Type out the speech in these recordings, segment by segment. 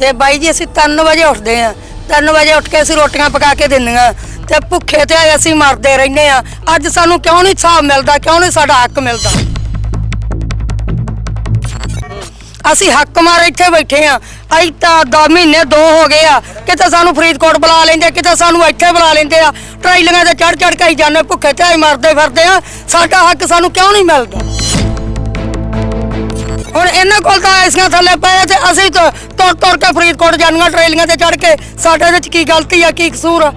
ਤੇ ਬਾਈ ਜੀ, ਅਸੀਂ 3 ਵਜੇ ਉੱਠਦੇ ਆ 3 ਵਜੇ ਉੱਠ ਕੇ ਅਸੀਂ ਰੋਟੀਆਂ ਪਕਾ ਕੇ ਦਿੰਦੀਆਂ। ਤੇ ਭੁੱਖੇ ਤੇ ਅਸੀਂ ਮਰਦੇ ਰਹਿੰਦੇ ਆ ਅੱਜ ਸਾਨੂੰ ਕਿਉਂ ਨਹੀਂ ਹਿਸਾਬ ਮਿਲਦਾ, ਕਿਉਂ ਨਹੀਂ ਸਾਡਾ ਹੱਕ ਮਿਲਦਾ? ਅਸੀਂ ਹੱਕ ਮਾਰ ਇੱਥੇ ਬੈਠੇ ਆ ਅਈ ਤਾਂ ਦੋ ਮਹੀਨੇ ਦੋ ਹੋ ਗਏ ਆ। ਕਿਤੇ ਸਾਨੂੰ ਫਰੀਦਕੋਟ ਬੁਲਾ ਲੈਂਦੇ, ਕਿਤੇ ਸਾਨੂੰ ਇੱਥੇ ਬੁਲਾ ਲੈਂਦੇ ਆ। ਟਰਾਈਲੀਆਂ ਤੇ ਚੜ ਚੜ ਕੇ ਹੀ ਜਾਂਦੇ, ਭੁੱਖੇ ਤੇ ਮਰਦੇ ਫਿਰਦੇ ਆ। ਸਾਡਾ ਹੱਕ ਸਾਨੂੰ ਕਿਉਂ ਨਹੀਂ ਮਿਲਦਾ? ਹੁਣ ਇਹਨਾਂ ਕੋਲ ਤਾਂ ਐਸੀਆਂ ਥੱਲੇ ਪਏ ਤੇ ਅਸੀਂ ਤਾਂ ਤੁਰ ਤੁਰ ਕੇ ਫਰੀਦਕੋਟ ਜਾਂਦੀਆਂ ਟਰੇਲੀਆਂ ਤੇ ਚੜ ਕੇ ਸਾਡੇ ਵਿੱਚ ਕੀ ਗਲਤੀ ਆ ਕੀ ਕਸੂਰ ਆ।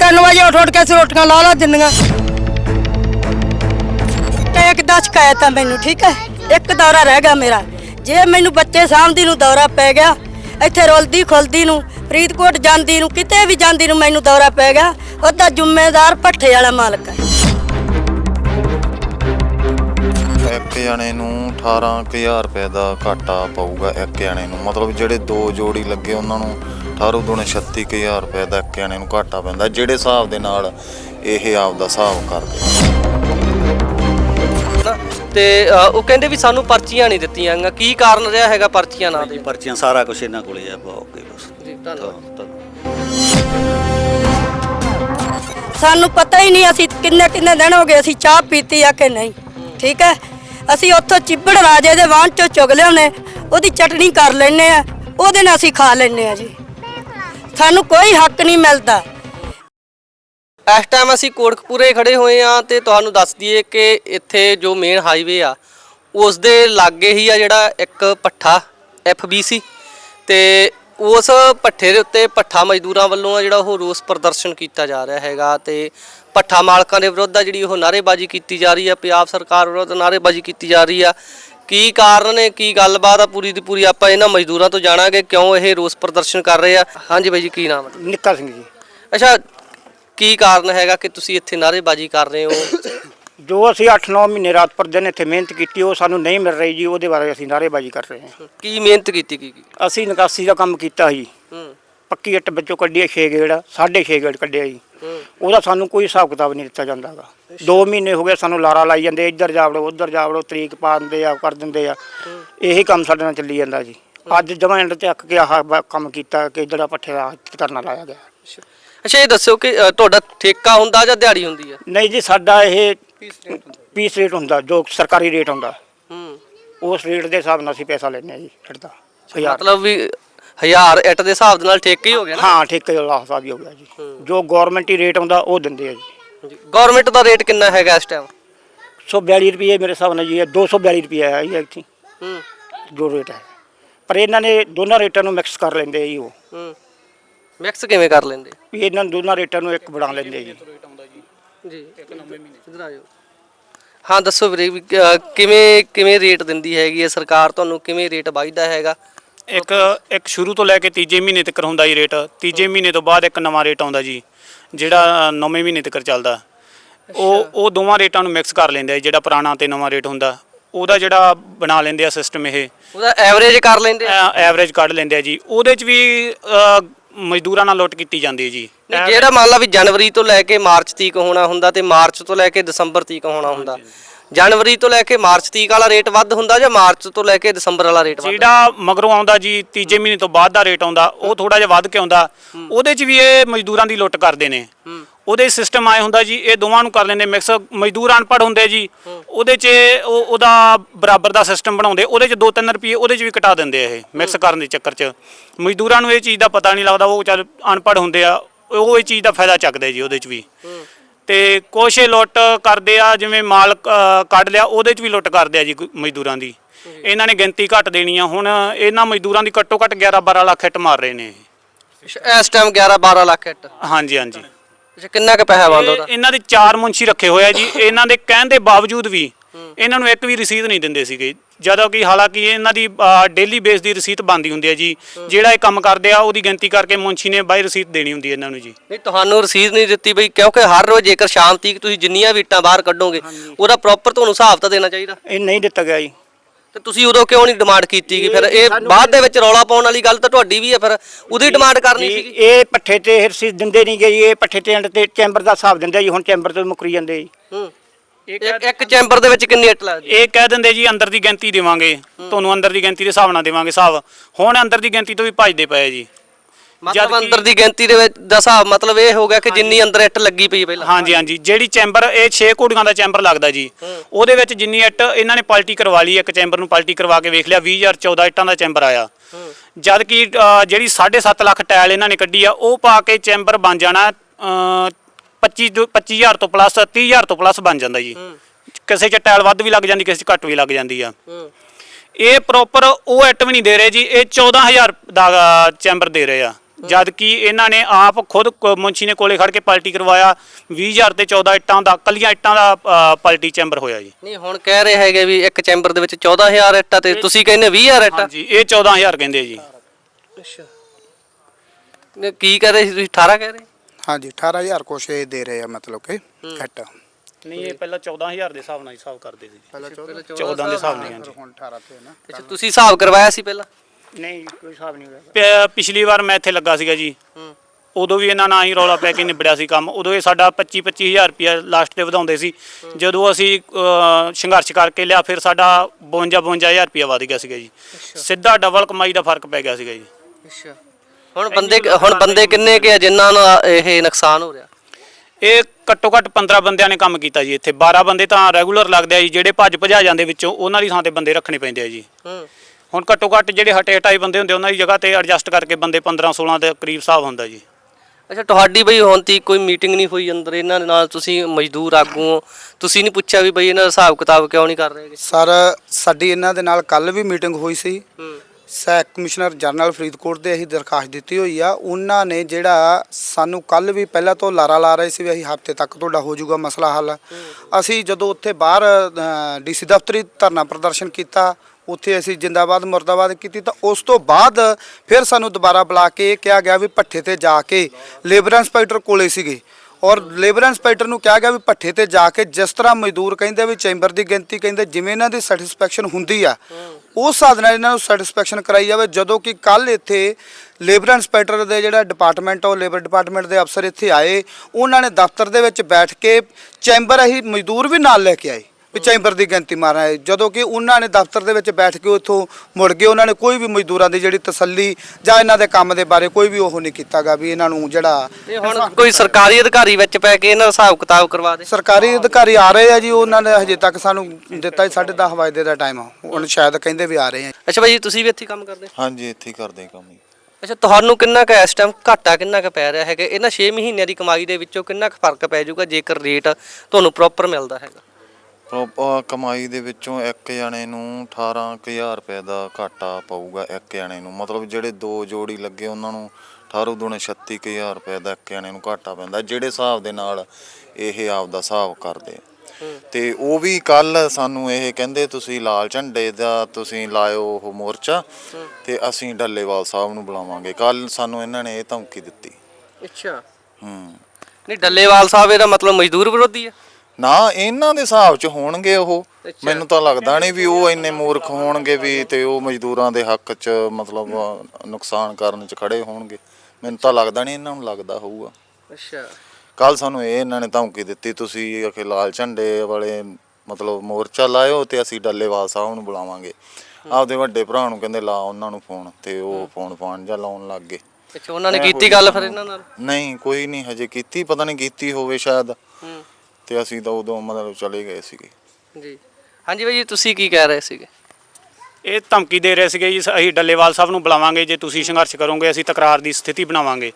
ਤਿੰਨ ਵਜੇ ਉੱਠ ਉੱਠ ਕੇ ਅਸੀਂ ਰੋਟੀਆਂ ਲਾ ਲਾ ਦਿੰਦੀਆਂ। ਟੈਕ ਦਾ ਸ਼ਿਕਾਇਤ ਆ ਮੈਨੂੰ ਠੀਕ ਹੈ ਇੱਕ ਦੌਰਾ ਰਹਿ ਗਿਆ ਮੇਰਾ। ਜੇ ਮੈਨੂੰ ਬੱਚੇ ਸਾਂਭਦੀ ਨੂੰ ਦੌਰਾ ਪੈ ਗਿਆ ਇੱਥੇ ਰੁਲਦੀ ਖੁਲਦੀ ਨੂੰ ਫਰੀਦਕੋਟ ਜਾਂਦੀ ਨੂੰ ਕਿਤੇ ਵੀ ਜਾਂਦੀ ਨੂੰ ਮੈਨੂੰ ਦੌਰਾ ਪੈ ਗਿਆ ਉਹਦਾ ਜ਼ਿੰਮੇਦਾਰ ਭੱਠੇ ਵਾਲਾ ਮਾਲਕ ਹੈ ਇੱਕ ਜਣੇ ਨੂੰ 18000 ਰੁਪਏ ਦਾ ਘਾਟਾ ਪਊਗਾ ਇੱਕ ਜਣੇ ਨੂੰ। ਮਤਲਬ ਜਿਹੜੇ ਦੋ ਜੋੜੀ ਲੱਗੇ ਉਹਨਾਂ ਨੂੰ 18 ਦੁਣੇ 36000 ਰੁਪਏ ਦਾ ਇੱਕ ਜਣੇ ਨੂੰ ਘਾਟਾ ਪੈਂਦਾ ਜਿਹੜੇ ਹਿਸਾਬ ਦੇ ਨਾਲ ਇਹ ਆਪ ਦਾ ਹਿਸਾਬ ਕਰਦੇ ਨਾ। ਤੇ ਅ, ਉਹ ਕਹਿੰਦੇ ਵੀ ਸਾਨੂੰ ਪਰਚੀਆਂ ਨਹੀਂ ਦਿੱਤੀਆਂ ਗੀਆਂ ਕੀ ਕਾਰਨ ਰਿਹਾ ਹੈਗਾ ਪਰਚੀਆਂ ਨਾ ਦੇ ਪਰਚੀਆਂ ਸਾਰਾ ਕੁਝ ਇਹਨਾਂ ਕੋਲੇ ਆ ਓਕੇ ਬਸ। ਜੀ ਧੰਨਵਾਦ। ਤਾਂ- ਤਾਂ- ਸਾਨੂੰ ਪਤਾ ਹੀ ਨਹੀਂ ਅਸੀਂ ਕਿੰਨੇ ਕਿੰਨੇ ਦਿਨ ਹੋ ਗਏ ਅਸੀਂ ਚਾਹ ਪੀਤੀ ਆ ਕਿ ਨਹੀਂ। ਠੀਕ ਹੈ? ਅਸੀਂ ਉੱਥੋਂ ਚਿੱਬੜ ਰਾਜੇ ਦੇ ਵਾਹਣ ਚੋਂ ਚੁਗ ਲਿਆਉਨੇ ਉਹਦੀ ਚਟਣੀ ਕਰ ਲੈਨੇ ਆ, ਉਹਦੇ ਨਾਲ ਅਸੀਂ ਖਾ ਲੈਨੇ ਆ ਜੀ। ਸਾਨੂੰ ਕੋਈ ਹੱਕ ਨਹੀਂ ਮਿਲਦਾ। ਇਸ ਟਾਈਮ ਅਸੀਂ ਕੋਟਕਪੂਰੇ ਖੜੇ ਹੋਏ ਆ ਤੇ ਤੁਹਾਨੂੰ ਦੱਸ ਦਈਏ ਕਿ ਇੱਥੇ ਜੋ ਮੇਨ ਹਾਈਵੇ ਆ ਉਸ ਦੇ ਲਾਗੇ ਹੀ ਆ ਜਿਹੜਾ ਇੱਕ ਪੱਠਾ FBC ਤੇ ਉਸ ਪੱਠੇ ਦੇ ਉੱਤੇ ਪੱਠਾ ਮਜ਼ਦੂਰਾਂ ਵੱਲੋਂ ਆ ਜਿਹੜਾ ਉਹ ਰੋਸ ਪ੍ਰਦਰਸ਼ਨ ਕੀਤਾ ਜਾ ਰਿਹਾ ਹੈਗਾ ਤੇ ਪੱਠਾ ਮਾਲਕਾਂ ਦੇ ਵਿਰੁੱਧ ਆ ਜਿਹੜੀ ਉਹ ਨਾਅਰੇਬਾਜ਼ੀ ਕੀਤੀ ਜਾ ਰਹੀ ਆ ਪੰਜਾਬ ਸਰਕਾਰ ਵਿਰੁੱਧ ਨਾਅਰੇਬਾਜ਼ੀ ਕੀਤੀ ਜਾ ਰਹੀ ਆ। ਕੀ ਕਾਰਨ ਨੇ ਕੀ ਗੱਲਬਾਤ ਆ ਪੂਰੀ ਦੀ ਪੂਰੀ ਆਪਾਂ ਇਹਨਾਂ ਮਜ਼ਦੂਰਾਂ ਤੋਂ ਜਾਣਾਂਗੇ ਕਿਉਂ ਇਹ ਰੋਸ ਪ੍ਰਦਰਸ਼ਨ ਕਰ ਰਹੇ ਆ? ਹਾਂਜੀ ਬਾਈ ਜੀ ਕੀ ਨਾਮ ਹੈ ਨਿੱਕਾ ਸਿੰਘ ਜੀ। ਅੱਛਾ ਕੀ ਕਾਰਨ ਹੈਗਾ ਕਿ ਤੁਸੀਂ ਇੱਥੇ ਨਾਅਰੇਬਾਜ਼ੀ ਕਰ ਰਹੇ ਹੋ? ਜੋ ਅਸੀਂ 8-9 ਮਹੀਨੇ ਰਾਤ ਪਰ ਦਿਨ ਇੱਥੇ ਮਿਹਨਤ ਕੀਤੀ ਉਹ ਸਾਨੂੰ ਨਹੀਂ ਮਿਲ ਰਹੀ ਜੀ ਉਹਦੇ ਬਾਰੇ ਅਸੀਂ ਨਾਅਰੇਬਾਜ਼ੀ ਕਰ ਰਹੇ ਹਾਂ। ਕੀ ਮਿਹਨਤ ਕੀਤੀ ਕੀ ਕੀ? ਅਸੀਂ ਨਿਕਾਸੀ ਦਾ ਕੰਮ ਕੀਤਾ ਜੀ ਹੂੰ। ਪੱਕੀ ਇੱਟ ਵਿੱਚੋਂ ਕੱਢੀ 6 ਗੇੜ 6.5 ਗੇੜ ਕੱਢਿਆ ਜੀ। ਉਹਦਾ ਸਾਨੂੰ ਕੋਈ ਹਿਸਾਬ ਕਿਤਾਬ ਨਹੀਂ ਦਿੱਤਾ ਜਾਂਦਾਗਾ 2 ਮਹੀਨੇ ਹੋ ਗਏ ਸਾਨੂੰ ਲਾਰਾ ਲਾਈ ਜਾਂਦੇ ਇੱਧਰ ਜਾਵੜੋ ਉੱਧਰ ਜਾਵੜੋ ਤਰੀਕ ਪਾ ਦਿੰਦੇ ਆ ਕਰ ਦਿੰਦੇ ਆ। ਇਹੀ ਕੰਮ ਸਾਡੇ ਨਾਲ ਚੱਲੀ ਜਾਂਦਾ ਜੀ। ਅੱਜ ਜਮਾਂ ਐਂਡ ਤੇ ਅੱਕ ਕੇ ਆਹ ਕੰਮ ਕੀਤਾ ਕਿ ਜਿਹੜਾ ਪੱਠੇ ਦਾ ਕਰਨਾ ਲਾਇਆ ਗਿਆ। ਅੱਛਾ। ਇਹ ਦੱਸਿਓ ਕਿ ਤੁਹਾਡਾ ਠੇਕਾ ਹੁੰਦਾ ਜਾਂ ਦਿਹਾੜੀ ਹੁੰਦੀ ਹੈ ਨਹੀਂ ਜੀ ਸਾਡਾ ਇਹ ਪੀਸ ਰੇਟ ਹੁੰਦਾ। ਜੋ ਸਰਕਾਰੀ ਰੇਟ ਹੁੰਦਾ। ਹੂੰ। ਉਸ ਰੇਟ ਦੇ ਹਿਸਾਬ ਨਾਲ ਅਸੀਂ ਪੈਸਾ ਲੈਂਦੇ ਹਾਂ ਜੀ ਛੱਡਦਾ ਮਤਲਬ ਵੀ ਹਜ਼ਾਰ ਇੱਟ ਦੇ ਹਿਸਾਬ ਦੇ ਨਾਲ ਠੇਕੇ ਹੀ ਹੋ ਗਿਆ ਨਾ? ਹਾਂ ਠੇਕੇ ਦਾ ਹਿਸਾਬ ਹੀ ਹੋ ਗਿਆ ਜੀ। ਜੋ ਗਵਰਨਮੈਂਟ ਹੀ ਰੇਟ ਹੁੰਦਾ ਉਹ ਦਿੰਦੇ ਆ ਜੀ। ਗਵਰਨਮੈਂਟ ਦਾ ਰੇਟ ਕਿੰਨਾ ਹੈਗਾ ਇਸ ਟਾਈਮ 142 ਰੁਪਏ ਮੇਰੇ ਹਿਸਾਬ ਨਾਲ ਜੀ ਇਹ 242 ਰੁਪਏ ਹੈ ਜੀ ਇੱਥੇ। ਹੂੰ। ਜੋ ਰੇਟ ਹੈ। ਪਰ ਇਹਨਾਂ ਨੇ ਦੋਨਾਂ ਰੇਟਾਂ ਨੂੰ ਮਿਕਸ ਕਰ ਲੈਂਦੇ ਆ ਜੀ ਉਹ। ਹੂੰ। ਮਿਕਸ ਕਿਵੇਂ ਕਰ ਲੈਂਦੇ? ਵੀ ਇਹਨਾਂ ਦੋਨਾਂ ਰੇਟਾਂ ਨੂੰ ਇੱਕ ਬਣਾ ਲੈਂਦੇ ਆ ਜੀ। ਜੀ। ਇਧਰ ਆਇਓ ਹਾਂ ਦੱਸੋ ਵੀਰੇ ਵੀ, ਕਿਵੇਂ ਕਿਵੇਂ ਰੇਟ ਦਿੰਦੀ ਹੈਗੀ ਹੈ ਸਰਕਾਰ? ਤੁਹਾਨੂੰ ਕਿਵੇਂ ਰੇਟ ਵਾਧਦਾ ਹੈਗਾ? ਇੱਕ ਇੱਕ ਸ਼ੁਰੂ ਤੋਂ ਲੈ ਕੇ ਤੀਜੇ ਮਹੀਨੇ ਤੱਕ ਹੁੰਦਾ ਜੀ ਰੇਟ ਤੀਜੇ ਮਹੀਨੇ ਤੋਂ ਬਾਅਦ ਇੱਕ ਨਵਾਂ ਰੇਟ ਆਉਂਦਾ ਜੀ ਜਿਹੜਾ ਨੌਵੇਂ ਮਹੀਨੇ ਤੱਕ ਚੱਲਦਾ। ਉਹ ਉਹ ਦੋਵਾਂ ਰੇਟਾਂ ਨੂੰ ਮਿਕਸ ਕਰ ਲੈਂਦੇ ਆ ਜਿਹੜਾ ਪੁਰਾਣਾ ਤੇ ਨਵਾਂ ਰੇਟ ਹੁੰਦਾ। ਉਹਦਾ ਜਿਹੜਾ ਬਣਾ ਲੈਂਦੇ ਆ ਸਿਸਟਮ ਇਹ। ਉਹਦਾ ਐਵਰੇਜ ਕਰ ਲੈਂਦੇ ਆ? ਐਵਰੇਜ ਕੱਢ ਲੈਂਦੇ ਆ ਜੀ। ਉਹਦੇ ਚ ਵੀ ਮਜ਼ਦੂਰਾਂ ਨਾਲ ਲੁੱਟ ਕੀਤੀ ਜਾਂਦੀ ਹੈ ਜੀ। ਜਿਹੜਾ ਮੰਨ ਲਾ ਵੀ ਜਨਵਰੀ ਤੋਂ ਲੈ ਕੇ ਮਾਰਚ ਤੀਕ ਹੋਣਾ ਹੁੰਦਾ ਤੇ ਮਾਰਚ ਤੋਂ ਲੈ ਕੇ ਦਸੰਬਰ ਤੀਕ ਹੋਣਾ ਹੁੰਦਾ। ਜਨਵਰੀ ਤੋਂ ਲੈ ਕੇ ਮਾਰਚ ਤੀਕ ਵਾਲਾ ਰੇਟ ਵੱਧ ਹੁੰਦਾ ਜਾਂ ਮਾਰਚ ਤੋਂ ਲੈ ਕੇ ਦਸੰਬਰ ਵਾਲਾ ਰੇਟ ਵੱਧ? ਜਿਹੜਾ ਮਗਰੋਂ ਆਉਂਦਾ ਜੀ ਤੀਜੇ ਮਹੀਨੇ ਤੋਂ ਬਾਅਦ ਦਾ ਰੇਟ ਆਉਂਦਾ ਉਹ ਥੋੜਾ ਜਿਹਾ ਵੱਧ ਕੇ ਆਉਂਦਾ। ਉਹਦੇ 'ਚ ਵੀ ਇਹ ਮਜ਼ਦੂਰਾਂ ਦੀ ਲੁੱਟ ਕਰਦੇ ਨੇ। ਉਹਦੇ ਸਿਸਟਮ ਆਏ ਹੁੰਦਾ ਜੀ ਇਹ ਦੋਵਾਂ ਨੂੰ ਕਰ ਲੈਂਦੇ। ਮਿਕਸ ਮਜ਼ਦੂਰ ਅਨਪੜ੍ਹ ਹੁੰਦੇ ਜੀ ਉਹਦੇ 'ਚ ਉਹ ਉਹਦਾ ਬਰਾਬਰ ਦਾ ਸਿਸਟਮ ਬਣਾਉਂਦੇ। ਉਹਦੇ 'ਚ 2-3 ਰੁਪਏ ਉਹਦੇ 'ਚ ਵੀ ਕਟਾ ਦਿੰਦੇ ਇਹ ਮਿਕਸ ਕਰਨ ਦੇ ਚੱਕਰ 'ਚ। ਮਜ਼ਦੂਰਾਂ ਨੂੰ ਇਹ ਚੀਜ਼ ਦਾ ਪਤਾ ਨਹੀਂ ਲੱਗਦਾ ਉਹ ਚੱਲ ਅਨਪੜ੍ਹ ਹੁੰਦੇ ਆ ਉਹ ਇਹ ਚੀਜ਼ ਦਾ ਫਾਇਦਾ ਚੱਕਦੇ ਜੀ ਉਹਦੇ 'ਚ ਵੀ। ਤੇ ਕੁਛ ਲੁੱਟ ਕਰਦੇ ਆ ਜਿਵੇਂ ਮਾਲ ਅ, ਕੱਢ ਲਿਆ ਉਹਦੇ 'ਚ ਵੀ ਲੁੱਟ ਕਰਦੇ ਆ ਜੀ ਕੋਈ ਮਜ਼ਦੂਰਾਂ ਦੀ। ਇਹਨਾਂ ਨੇ ਗਿਣਤੀ ਘੱਟ ਦੇਣੀ ਆ। ਹੁਣ ਇਹਨਾਂ ਮਜ਼ਦੂਰਾਂ ਦੀ ਘੱਟੋ ਘੱਟ 11 12 ਲੱਖ ਹਿੱਟ ਮਾਰ ਰਹੇ ਨੇ। ਇਸ ਟਾਈਮ 11 12 ਲੱਖ ਹਿੱਟ ਹਾਂਜੀ ਹਾਂਜੀ। ਅੱਛਾ ਕਿੰਨਾ ਕੁ ਪੈਸਾ ਬੰਦ ਉਹਦਾ? ਇਹਨਾਂ ਦੇ ਚਾਰ ਮੁੰਸ਼ੀ ਰੱਖੇ ਹੋਏ ਆ ਜੀ। ਇਹਨਾਂ ਦੇ ਕਹਿਣ ਦੇ ਬਾਵਜੂਦ ਵੀ ਇਹਨਾਂ ਨੂੰ ਇੱਕ ਵੀ ਰਸੀਦ ਨਹੀਂ ਦਿੰਦੇ ਸੀਗੇ। ਜਦੋਂ ਕਿ ਹਾਲਾਂਕਿ ਇਹਨਾਂ ਦੀ ਡੇਲੀ ਬੇਸ ਦੀ ਰਸੀਦ ਬੰਦੀ ਹੁੰਦੀ ਹੈ ਜੀ। ਜਿਹੜਾ ਇਹ ਕੰਮ ਕਰਦੇ ਆ ਉਹਦੀ ਗਿਣਤੀ ਕਰਕੇ ਮੁੰਸ਼ੀ ਨੇ ਬਾਈ ਰਸੀਦ ਦੇਣੀ ਹੁੰਦੀ ਹੈ ਇਹਨਾਂ ਨੂੰ ਜੀ। ਨਹੀਂ ਤੁਹਾਨੂੰ ਰਸੀਦ ਨਹੀਂ ਦਿੱਤੀ ਬਈ ਕਿਉਂਕਿ ਹਰ ਰੋਜ਼ ਜੇਕਰ ਸ਼ਾਮ ਤੀਕ ਤੁਸੀਂ ਜਿੰਨੀਆਂ ਵੀ ਇੱਟਾਂ ਬਾਹਰ ਕੱਢੋਗੇ ਉਹਦਾ ਪ੍ਰੋਪਰ ਤੁਹਾਨੂੰ ਹਿਸਾਬ ਤਾਂ ਦੇਣਾ ਚਾਹੀਦਾ। ਇਹ ਨਹੀਂ ਦਿੱਤਾ ਗਿਆ ਜੀ। ਤੇ ਤੁਸੀਂ ਉਦੋਂ ਕਿਉਂ ਨਹੀਂ ਡਿਮਾਂਡ ਕੀਤੀ ਕਿ ਫਿਰ ਇਹ ਬਾਅਦ ਦੇ ਵਿੱਚ ਰੌਲਾ ਪਾਉਣ ਵਾਲੀ ਗੱਲ ਤਾਂ ਤੁਹਾਡੀ ਵੀ ਹੈ ਫਿਰ ਉਹਦੀ ਡਿਮਾਂਡ ਕਰਨੀ ਸੀਗੀ। ਇਹ ਪੱਠੇ ਤੇ ਰਸੀਦ ਦਿੰਦੇ ਨਹੀਂ ਗਏ ਇਹ ਪੱਠੇ ਤੇ ਚੈਂਬਰ ਦਾ ਹਿਸਾਬ ਦਿੰਦੇ ਜੀ ਹੁਣ ਚੈਂਬਰ ਤੋਂ ਮੁਕਰੀ ਜਾਂਦੇ ਜੀ। ਹੂੰ। ਇੱਕ ਇੱਕ ਚੈਂਬਰ ਦੇ ਵਿੱਚ ਕਿੰਨੀ ਇੱਟ ਲੱਗਦੀ? ਇਹ ਕਹਿ ਦਿੰਦੇ ਜੀ ਅੰਦਰ ਦੀ ਗਿਣਤੀ ਦੇਵਾਂਗੇ ਤੁਹਾਨੂੰ ਅੰਦਰ ਦੀ ਗਿਣਤੀ ਦੇ ਹਿਸਾਬ ਨਾਲ ਦੇਵਾਂਗੇ ਹਿਸਾਬ। ਹੁਣ ਅੰਦਰ ਦੀ ਗਿਣਤੀ ਤੋਂ ਵੀ ਭੱਜਦੇ ਪਏ ਜੀ। ਮਤਲਬ ਅੰਦਰ ਦੀ ਗਿਣਤੀ ਦੇ ਵਿੱਚ ਦਾ ਹਿਸਾਬ ਮਤਲਬ ਇਹ ਹੋ ਗਿਆ ਕਿ ਜਿੰਨੀ ਅੰਦਰ ਇੱਟ ਲੱਗੀ ਪਈ ਪਹਿਲਾਂ। ਹਾਂਜੀ ਹਾਂਜੀ। ਜਿਹੜੀ ਚੈਂਬਰ ਇਹ 6 ਕੋੜੀਆਂ ਦਾ ਚੈਂਬਰ ਲੱਗਦਾ ਜੀ। ਉਹਦੇ ਵਿੱਚ ਜਿੰਨੀ ਇੱਟ ਇਹਨਾਂ ਨੇ ਪਲਟੀ ਕਰਵਾ ਲਈ ਇੱਕ ਚੈਂਬਰ ਨੂੰ ਪਲਟੀ ਕਰਵਾ ਕੇ ਵੇਖ ਲਿਆ 20014 ਇੱਟਾਂ ਦਾ ਚੈਂਬਰ ਆਇਆ। ਜਦ ਕਿ ਜਿਹੜੀ 7.5 ਲੱਖ ਟਾਇਲ ਇਹਨਾਂ ਨੇ ਕੱਢੀ ਆ ਉਹ ਪਾ ਕੇ ਚੈਂਬਰ ਬਣ ਜਾਣਾ ਅ, 25 ਤੋਂ 25000 ਤੋਂ ਪਲੱਸ 30000 ਤੋਂ ਪਲੱਸ ਬਣ ਜਾਂਦਾ ਜੀ। ਕਿਸੇ ਚ ਟਾਇਲ ਵੱਧ ਵੀ ਲੱਗ ਜਾਂਦੀ ਕਿਸੇ ਚ ਘੱਟ ਵੀ ਲੱਗ ਜਾਂਦੀ ਆ। ਇਹ ਪ੍ਰੋਪਰ ਉਹ ਵੀ ਨਹੀਂ ਦੇ ਰਹੇ ਜੀ ਇਹ 14000 ਦਾ ਚੈਂਬਰ ਦੇ ਰਹੇ ਆ। ਜਦ ਕਿ ਇਹਨਾਂ ਨੇ ਆਪ ਖੁਦ ਮੁੰਸ਼ੀ ਨੇ ਕੋਲੇ ਖੜ ਕੇ ਪਲਟੀ ਕਰਵਾਇਆ। 20000 ਤੇ 14 ਇੱਟਾਂ ਦਾ ਕੱਲੀਆਂ ਇੱਟਾਂ ਦਾ ਪਲਟੀ ਚੈਂਬਰ ਹੋਇਆ ਜੀ। ਨਹੀਂ ਹੁਣ ਕਹਿ ਰਹੇ ਹੈਗੇ ਵੀ ਇੱਕ ਚੈਂਬਰ ਦੇ ਵਿੱਚ 14000 ਇੱਟਾਂ ਤੇ ਤੁਸੀਂ ਕਹਿੰਦੇ 20000 ਇੱਟਾਂ? ਹਾਂਜੀ ਇਹ 14000 ਕਹਿੰਦੇ ਜੀ। ਅੱਛਾ। ਕੀ ਕਹਿ ਰਹੇ ਸੀ ਤੁਸੀਂ? 18 ਕਹਿ ਰਹੇ? ਹਾਂਜੀ 18000 ਕੁਛ ਇਹ ਦੇ ਰਹੇ ਆ ਮਤਲਬ ਕਿ ਘੱਟ। ਨਹੀਂ ਇਹ ਪਹਿਲਾਂ 14000 ਦੇ ਹਿਸਾਬ ਨਾਲ ਹਿਸਾਬ ਕਰਦੇ ਸੀ ਪਹਿਲਾਂ 14 14 ਦੇ ਹਿਸਾਬ ਨਾਲ ਹਾਂਜੀ। ਹੁਣ 18 ਤੇ ਨਾ। ਅੱਛਾ ਤੁਸੀਂ ਹਿਸਾਬ ਕਰਵਾਇਆ ਸੀ ਪਹਿਲਾਂ? ਨਹੀਂ ਕੋਈ ਹਿਸਾਬ ਨਹੀਂ ਹੋਇਆ। ਪਿਛਲੀ ਵਾਰ ਮੈਂ ਇੱਥੇ ਲੱਗਾ ਸੀਗਾ ਜੀ। ਉਦੋਂ ਵੀ ਇਹਨਾਂ ਨਾਲ ਹੀ ਰੌਲਾ ਪੈ ਕੇ ਨਿਬੜਿਆ ਸੀ ਕੰਮ। ਉਦੋਂ ਇਹ ਸਾਡਾ 25 25000 ਰੁਪਇਆ ਲਾਸਟ ਤੇ ਵਧਾਉਂਦੇ ਸੀ। ਜਦੋਂ ਅਸੀਂ ਸੰਘਰਸ਼ ਕਰਕੇ ਲਿਆ ਫਿਰ ਸਾਡਾ 52 52000 ਰੁਪਇਆ ਵਧ ਗਿਆ ਸੀਗਾ ਜੀ। ਸਿੱਧਾ ਡਬਲ ਕਮਾਈ ਦਾ ਫ਼ਰਕ ਪੈ ਗਿਆ ਸੀਗਾ ਜੀ। ਅੱਛਾ। ਹੁਣ ਬੰਦੇ ਹੁਣ ਬੰਦੇ ਕਿੰਨੇ ਕਿ ਜਿਨ੍ਹਾਂ ਨੂੰ ਇਹ ਨੁਕਸਾਨ ਹੋ ਰਿਹਾ? ਇਹ ਘੱਟੋ ਘੱਟ 15 ਬੰਦਿਆਂ ਨੇ ਕੰਮ ਕੀਤਾ ਜੀ ਇੱਥੇ। 12 ਬੰਦੇ ਤਾਂ ਰੈਗੂਲਰ ਲੱਗਦੇ ਆ ਜੀ ਜਿਹੜੇ ਭੱਜ ਭਜਾ ਜਾਂਦੇ ਵਿੱਚੋਂ ਉਹਨਾਂ ਦੀ ਥਾਂ ਤੇ ਬੰਦੇ ਰੱਖਣੇ ਪੈਂਦੇ ਆ ਜੀ। ਹੂੰ। ਹੁਣ ਘੱਟੋ ਘੱਟ ਜਿਹੜੇ ਹਟੇ ਹਟਾਈ ਬੰਦੇ ਹੁੰਦੇ ਉਹਨਾਂ ਦੀ ਜਗ੍ਹਾ ਤੇ ਐਡਜਸਟ ਕਰਕੇ ਬੰਦੇ 15 16 ਦੇ ਕਰੀਬ ਹਿਸਾਬ ਹੁੰਦਾ ਜੀ। ਅੱਛਾ ਤੁਹਾਡੀ ਬਈ ਹੁਣ ਤੀ ਕੋਈ ਮੀਟਿੰਗ ਨਹੀਂ ਹੋਈ ਅੰਦਰ? ਇਹਨਾਂ ਦੇ ਨਾਲ ਤੁਸੀਂ ਮਜ਼ਦੂਰ ਆਗੂ ਹੋ। ਤੁਸੀਂ ਨਹੀਂ ਪੁੱਛਿਆ ਵੀ ਬਈ ਇਹਨਾਂ ਦਾ ਹਿਸਾਬ ਕਿਤਾਬ ਕਿਉਂ ਨਹੀਂ ਕਰ ਰਹੇ ਸਰ ਸਾਡੀ ਇਹਨਾਂ ਦੇ ਨਾਲ ਕੱਲ ਵੀ ਮੀਟਿੰਗ ਹੋਈ ਸੀ। ਹੂੰ ਕਮਿਸ਼ਨਰ ਜਨਰਲ ਫਰੀਦਕੋਟ ਦੇ ਅਸੀਂ ਦਰਖਾਸਤ ਦਿੱਤੀ ਹੋਈ ਆ, ਉਹਨਾਂ ਨੇ ਜਿਹੜਾ ਸਾਨੂੰ ਕੱਲ ਵੀ ਪਹਿਲਾਂ ਤੋਂ ਲਾਰਾ ਲਾ ਰਹੇ ਸੀ ਵੀ ਅਸੀਂ ਹਫ਼ਤੇ ਤੱਕ ਤੁਹਾਡਾ ਹੋ ਜਾਊਗਾ ਮਸਲਾ ਹੱਲ। ਅਸੀਂ ਜਦੋਂ ਉੱਥੇ ਬਾਹਰ ਡੀਸੀ ਦਫ਼ਤਰੀ ਧਰਨਾ ਪ੍ਰਦਰਸ਼ਨ ਕੀਤਾ, ਉੱਥੇ ਅਸੀਂ ਜਿੰਦਾਬਾਦ, ਮੁਰਦਾਬਾਦ ਕੀਤੀ ਤਾਂ ਉਸ ਤੋਂ ਬਾਅਦ ਫਿਰ ਸਾਨੂੰ ਦੁਬਾਰਾ ਬੁਲਾ ਕੇ ਇਹ ਕਿਹਾ ਗਿਆ ਵੀ ਪੱਠੇ ਤੇ ਜਾ ਕੇ ਲੇਬਰ ਇੰਸਪੈਕਟਰ ਕੋਲੇ ਸੀਗੇ। ਔਰ ਲੇਬਰ ਇੰਸਪੈਕਟਰ ਨੂੰ ਕਿਹਾ ਗਿਆ ਵੀ ਪੱਠੇ ਤੇ ਜਾ ਕੇ ਜਿਸ ਤਰ੍ਹਾਂ ਮਜ਼ਦੂਰ ਕਹਿੰਦੇ ਵੀ ਚੈਂਬਰ ਦੀ ਗਿਣਤੀ ਕਹਿੰਦੇ ਜਿਵੇਂ ਇਹਨਾਂ ਦੀ ਸੈਟੀਸਫੈਕਸ਼ਨ ਹੁੰਦੀ ਆ ਉਸ ਹਿਸਾਬ ਨਾਲ ਇਹਨਾਂ ਨੂੰ ਸੈਟੀਸਫੈਕਸ਼ਨ ਕਰਾਈ ਜਾਵੇ। ਜਦੋਂ ਕਿ ਕੱਲ ਇੱਥੇ ਲੇਬਰ ਇੰਸਪੈਕਟਰ ਦੇ ਜਿਹੜਾ ਡਿਪਾਰਟਮੈਂਟ ਆ, ਉਹ ਲੇਬਰ ਡਿਪਾਰਟਮੈਂਟ ਦੇ ਅਫਸਰ ਇੱਥੇ ਆਏ। ਉਹਨਾਂ ਨੇ ਦਫ਼ਤਰ ਦੇ ਵਿੱਚ ਬੈਠ ਕੇ ਚੈਂਬਰ ਅਸੀਂ ਮਜ਼ਦੂਰ ਵੀ ਨਾਲ ਲੈ ਕੇ ਆਏ। ਵੀ ਚੈਂਬਰ ਦੀ ਗਿਣਤੀ ਮਾਰਾਂ ਹੈ ਜਦੋਂ ਕਿ ਉਹਨਾਂ ਨੇ ਦਫ਼ਤਰ ਦੇ ਵਿੱਚ ਬੈਠ ਕੇ ਉੱਥੋਂ ਮੁੜ ਗਏ ਉਹਨਾਂ ਨੇ ਕੋਈ ਵੀ ਮਜ਼ਦੂਰਾਂ ਦੀ ਜਿਹੜੀ ਤਸੱਲੀ ਜਾਂ ਇਹਨਾਂ ਦੇ ਕੰਮ ਦੇ ਬਾਰੇ ਕੋਈ ਵੀ ਉਹ ਨਹੀਂ ਕੀਤਾਗਾ ਵੀ ਇਹਨਾਂ ਨੂੰ ਜਿਹੜਾ ਇਹ ਹੁਣ ਕੋਈ ਸਰਕਾਰੀ ਅਧਿਕਾਰੀ ਵਿੱਚ ਪੈ ਕੇ ਇਹਨਾਂ ਦਾ ਹਿਸਾਬ ਕਿਤਾਬ ਕਰਵਾ ਦੇ। ਸਰਕਾਰੀ ਅਧਿਕਾਰੀ ਆ ਰਹੇ ਆ ਜੀ ਉਹਨਾਂ ਨੇ ਹਜੇ ਤੱਕ ਸਾਨੂੰ ਦਿੱਤਾ 10:30 ਵਜੇ ਦਾ ਟਾਈਮ ਹੁਣ ਸ਼ਾਇਦ ਕਹਿੰਦੇ ਵੀ ਆ ਰਹੇ ਆ ਅੱਛਾ ਬਾਈ ਤੁਸੀਂ ਵੀ ਇੱਥੇ ਕੰਮ ਕਰਦੇ? ਹਾਂਜੀ ਇੱਥੇ ਹੀ ਕਰਦੇ ਹਾਂ ਕੰਮ ਜੀ। ਅੱਛਾ ਤੁਹਾਨੂੰ ਕਿੰਨਾ ਕੁ ਇਸ ਟਾਈਮ ਘਾਟਾ ਕਿੰਨਾ ਕੁ ਪੈ ਰਿਹਾ ਹੈਗਾ? ਇਹਨਾਂ 6 ਮਹੀਨਿਆਂ ਦੀ ਕਮਾਈ ਦੇ ਵਿੱਚੋਂ ਕਿੰਨਾ ਕੁ ਫ਼ਰਕ ਪੈ ਜਾਊਗਾ ਜੇਕਰ ਰੇਟ ਤੁਹਾਨੂੰ ਪ੍ਰੋਪਰ ਮਿਲਦਾ ਹੈਗਾ? ਕਮਾਈ ਦੇ ਵਿੱਚੋਂ ਇੱਕ ਜਣੇ ਨੂੰ 18000 ਰੁਪਏ ਦਾ ਘਾਟਾ ਪਊਗਾ ਇੱਕ ਜਣੇ ਨੂੰ। ਮਤਲਬ ਜਿਹੜੇ ਦੋ ਜੋੜੀ ਲੱਗੇ ਉਹਨਾਂ ਨੂੰ 18 ਦੁਣੇ 36000 ਰੁਪਏ ਦਾ ਇੱਕ ਜਣੇ ਨੂੰ ਘਾਟਾ ਪੈਂਦਾ ਜਿਹੜੇ ਹਿਸਾਬ ਦੇ ਨਾਲ ਇਹ ਆਪਦਾ ਹਿਸਾਬ ਕਰਦੇ। ਤੇ ਉਹ ਵੀ ਕੱਲ ਸਾਨੂੰ ਇਹ ਕਹਿੰਦੇ ਤੁਸੀਂ ਲਾਲ ਝੰਡੇ ਦਾ ਤੁਸੀਂ ਲਾਇਓ ਉਹ ਮੋਰਚਾ ਤੇ ਅਸੀਂ ਡੱਲੇਵਾਲ ਸਾਹਿਬ ਨੂੰ ਬੁਲਾਵਾਂਗੇ। ਕੱਲ ਸਾਨੂੰ ਇਹਨਾਂ ਨੇ ਇਹ ਧਮਕੀ ਦਿੱਤੀ। ਅੱਛਾ। ਹੂੰ। ਨਹੀਂ ਡੱਲੇਵਾਲ ਸਾਹਿਬ ਇਹਦਾ ਮਤਲਬ ਮਜ਼ਦੂਰ ਵਿਰੋਧੀ ਹੈ ਨਾ ਇਹਨਾਂ ਦੇ ਹਿਸਾਬ 'ਚ ਹੋਣਗੇ ਉਹ। ਮੈਨੂੰ ਤਾਂ ਲੱਗਦਾ ਨਹੀਂ ਵੀ ਉਹ ਇੰਨੇ ਮੂਰਖ ਹੋਣਗੇ ਵੀ ਤੇ ਉਹ ਮਜ਼ਦੂਰਾਂ ਦੇ ਹੱਕ 'ਚ ਮਤਲਬ ਨੁਕਸਾਨ ਕਰਨ 'ਚ ਖੜੇ ਹੋਣਗੇ। ਮੈਨੂੰ ਤਾਂ ਲੱਗਦਾ ਨਹੀਂ ਇਹਨਾਂ ਨੂੰ ਲੱਗਦਾ ਹੋਊਗਾ। ਅੱਛਾ। ਕੱਲ ਸਾਨੂੰ ਇਹ ਇਹਨਾਂ ਨੇ ਧਮਕੀ ਦਿੱਤੀ ਤੁਸੀਂ ਅਖੇ ਲਾਲ ਝੰਡੇ ਵਾਲੇ ਮਤਲਬ ਮੋਰਚਾ ਲਾਇਓ ਤੇ ਅਸੀਂ ਡੱਲੇਵਾਲ ਸਾਹਿਬ ਨੂੰ ਬੁਲਾਵਾਂਗੇ। ਆਪਦੇ ਵੱਡੇ ਭਰਾ ਨੂੰ ਕਹਿੰਦੇ ਲਾ ਉਹਨਾਂ ਨੂੰ ਫੋਨ ਤੇ ਉਹ ਫੋਨ ਫਾਨ ਜਾਂ ਲਾਉਣ ਲੱਗ ਗਏ। ਅੱਛਾ ਉਹਨਾਂ ਨੇ ਕੀਤੀ ਗੱਲ ਫਿਰ ਇਹਨਾਂ ਨਾਲ? ਨਹੀਂ ਕੋਈ ਨਹੀਂ ਹਜੇ ਕੀਤੀ ਪਤਾ ਨਹੀਂ ਕੀਤੀ ਹੋਵੇ ਸ਼ਾਇਦ। ਤੇ ਅਸੀਂ ਤਾਂ ਉਦੋਂ ਮਤਲਬ ਚਲੇ ਗਏ ਸੀਗੇ। ਜੀ। ਹਾਂਜੀ ਬਾਈ ਜੀ ਤੁਸੀਂ ਕੀ ਕਹਿ ਰਹੇ ਸੀਗੇ? ਇਹ ਧਮਕੀ ਦੇ ਰਹੇ ਸੀਗੇ ਜੀ ਅਸੀਂ ਡੱਲੇਵਾਲ ਸਾਹਿਬ ਨੂੰ ਬੁਲਾਵਾਂਗੇ ਜੇ ਤੁਸੀਂ ਸੰਘਰਸ਼ ਕਰੋਗੇ ਅਸੀਂ ਤਕਰਾਰ ਦੀ ਸਥਿਤੀ ਬਣਾਵਾਂਗੇ।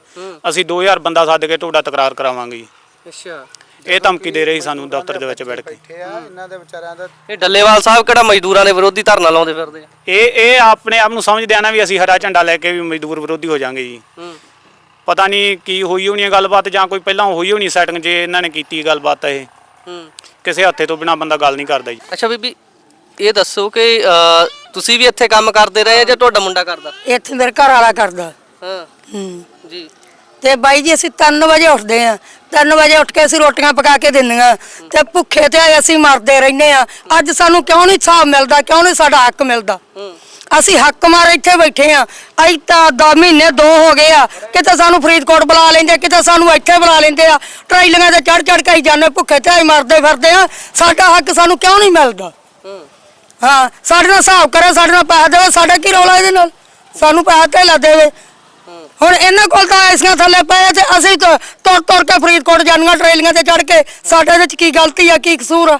ਅਸੀਂ 2000 ਬੰਦਾ ਸੱਦ ਕੇ ਤੁਹਾਡਾ ਤਕਰਾਰ ਕਰਾਵਾਂਗੇ ਜੀ। ਅੱਛਾ। ਇਹ ਧਮਕੀ ਦੇ ਰਹੇ ਸੀ ਸਾਨੂੰ ਦਫ਼ਤਰ ਦੇ ਵਿੱਚ ਬੈਠ ਕੇ। ਬੈਠੇ ਆ ਇਹਨਾਂ ਦੇ ਵਿਚਾਰਿਆਂ ਦਾ ਇਹ ਡੱਲੇਵਾਲ ਸਾਹਿਬ ਕਿਹੜਾ ਮਜ਼ਦੂਰਾਂ ਦੇ ਵਿਰੋਧੀ ਧਰਨਾ ਲਾਉਂਦੇ ਫਿਰਦੇ ਆ? ਇਹ ਇਹ ਆਪਣੇ ਆਪ ਨੂੰ ਸਮਝਦੇ ਆ ਨਾ ਵੀ ਅਸੀਂ ਹਰਾ ਝੰਡਾ ਲੈ ਕੇ ਵੀ ਮਜ਼ਦੂਰ ਵਿਰੋਧੀ ਹੋ ਜਾਾਂਗੇ ਜੀ। ਪਤਾ ਨਹੀਂ ਕੀ ਹੋਈ ਹੋਣੀ ਹੈ ਗੱਲਬਾਤ ਜਾਂ ਕੋਈ ਪਹਿਲਾਂ ਹੋਈ ਹੋਣੀ ਸੈਟਿੰਗ ਜੇ ਇਹਨਾਂ ਨੇ ਕੀਤੀ ਗੱਲਬਾਤ ਇਹ। ਹੂੰ। ਕਿਸੇ ਹੱਥੇ ਤੋਂ ਬਿਨਾ ਬੰਦਾ ਗੱਲ ਨਹੀਂ ਕਰਦਾ ਜੀ। ਅੱਛਾ ਬੀਬੀ ਇਹ ਦੱਸੋ ਕਿ ਅਹ, ਤੁਸੀਂ ਵੀ ਇੱਥੇ ਕੰਮ ਕਰਦੇ ਰਹੇ ਜਾਂ ਤੁਹਾਡਾ ਮੁੰਡਾ ਕਰਦਾ? ਇੱਥੇ ਮੇਰੇ ਘਰ ਵਾਲਾ ਕਰਦਾ। ਹਾਂ। ਹੂੰ। ਜੀ। ਤੇ ਬਾਈ ਜੀ ਅਸੀਂ 3 ਵਜੇ ਉੱਠਦੇ ਆ 3 ਵਜੇ ਉੱਠ ਕੇ ਅਸੀਂ ਰੋਟੀਆਂ ਪਕਾ ਕੇ ਦਿੰਦੀਆਂ ਤੇ ਭੁੱਖੇ ਤੇ ਅਸੀਂ ਮਰਦੇ ਰਹਿੰਦੇ ਆ ਅੱਜ ਸਾਨੂੰ ਕਿਉਂ ਨਹੀਂ ਹਿਸਾਬ ਮਿਲਦਾ ਕਿਉਂ ਨਹੀਂ ਸਾਡਾ ਹੱਕ ਮਿਲਦਾ? ਅਸੀਂ ਹੱਕ ਮਾਰ ਇੱਥੇ ਬੈਠੇ ਆ ਅਸੀਂ ਤਾਂ ਦੋ ਮਹੀਨੇ ਦੋ ਹੋ ਗਏ ਆ। ਕਿਤੇ ਸਾਨੂੰ ਫਰੀਦਕੋਟ ਬੁਲਾ ਲੈਂਦੇ, ਕਿਤੇ ਸਾਨੂੰ ਇੱਥੇ ਬੁਲਾ ਲੈਂਦੇ ਆ। ਟਰਾਈਲੀਆਂ ਤੇ ਚੜ ਚੜ ਕੇ ਅਸੀਂ ਜਾਂਦੇ, ਭੁੱਖੇ ਤੇ ਮਰਦੇ ਫਿਰਦੇ ਆ। ਸਾਡਾ ਹੱਕ ਸਾਨੂੰ ਕਿਉਂ ਨਹੀਂ ਮਿਲਦਾ? ਹਾਂ, ਸਾਡੇ ਨਾਲ ਹਿਸਾਬ ਕਰੋ, ਸਾਡੇ ਨਾਲ ਪੈਸਾ ਦੇਵੇ, ਸਾਡਾ ਕੀ ਰੌਲਾ ਇਹਦੇ ਨਾਲ? ਸਾਨੂੰ ਪੈਸਾ ਧੇਲਾ ਦੇਵੇ। ਹੁਣ ਇਹਨਾਂ ਕੋਲ ਤਾਂ ਐਸੀਆਂ ਥੱਲੇ ਪਏ ਤੇ ਅਸੀਂ ਤਾਂ ਤੁਰ ਤੁਰ ਕੇ ਫਰੀਦਕੋਟ ਜਾਂਦੀਆਂ ਟਰੇਲੀਆਂ ਤੇ ਚੜ ਕੇ। ਸਾਡੇ ਵਿੱਚ ਕੀ ਗਲਤੀ ਆ, ਕੀ ਕਸੂਰ ਆ?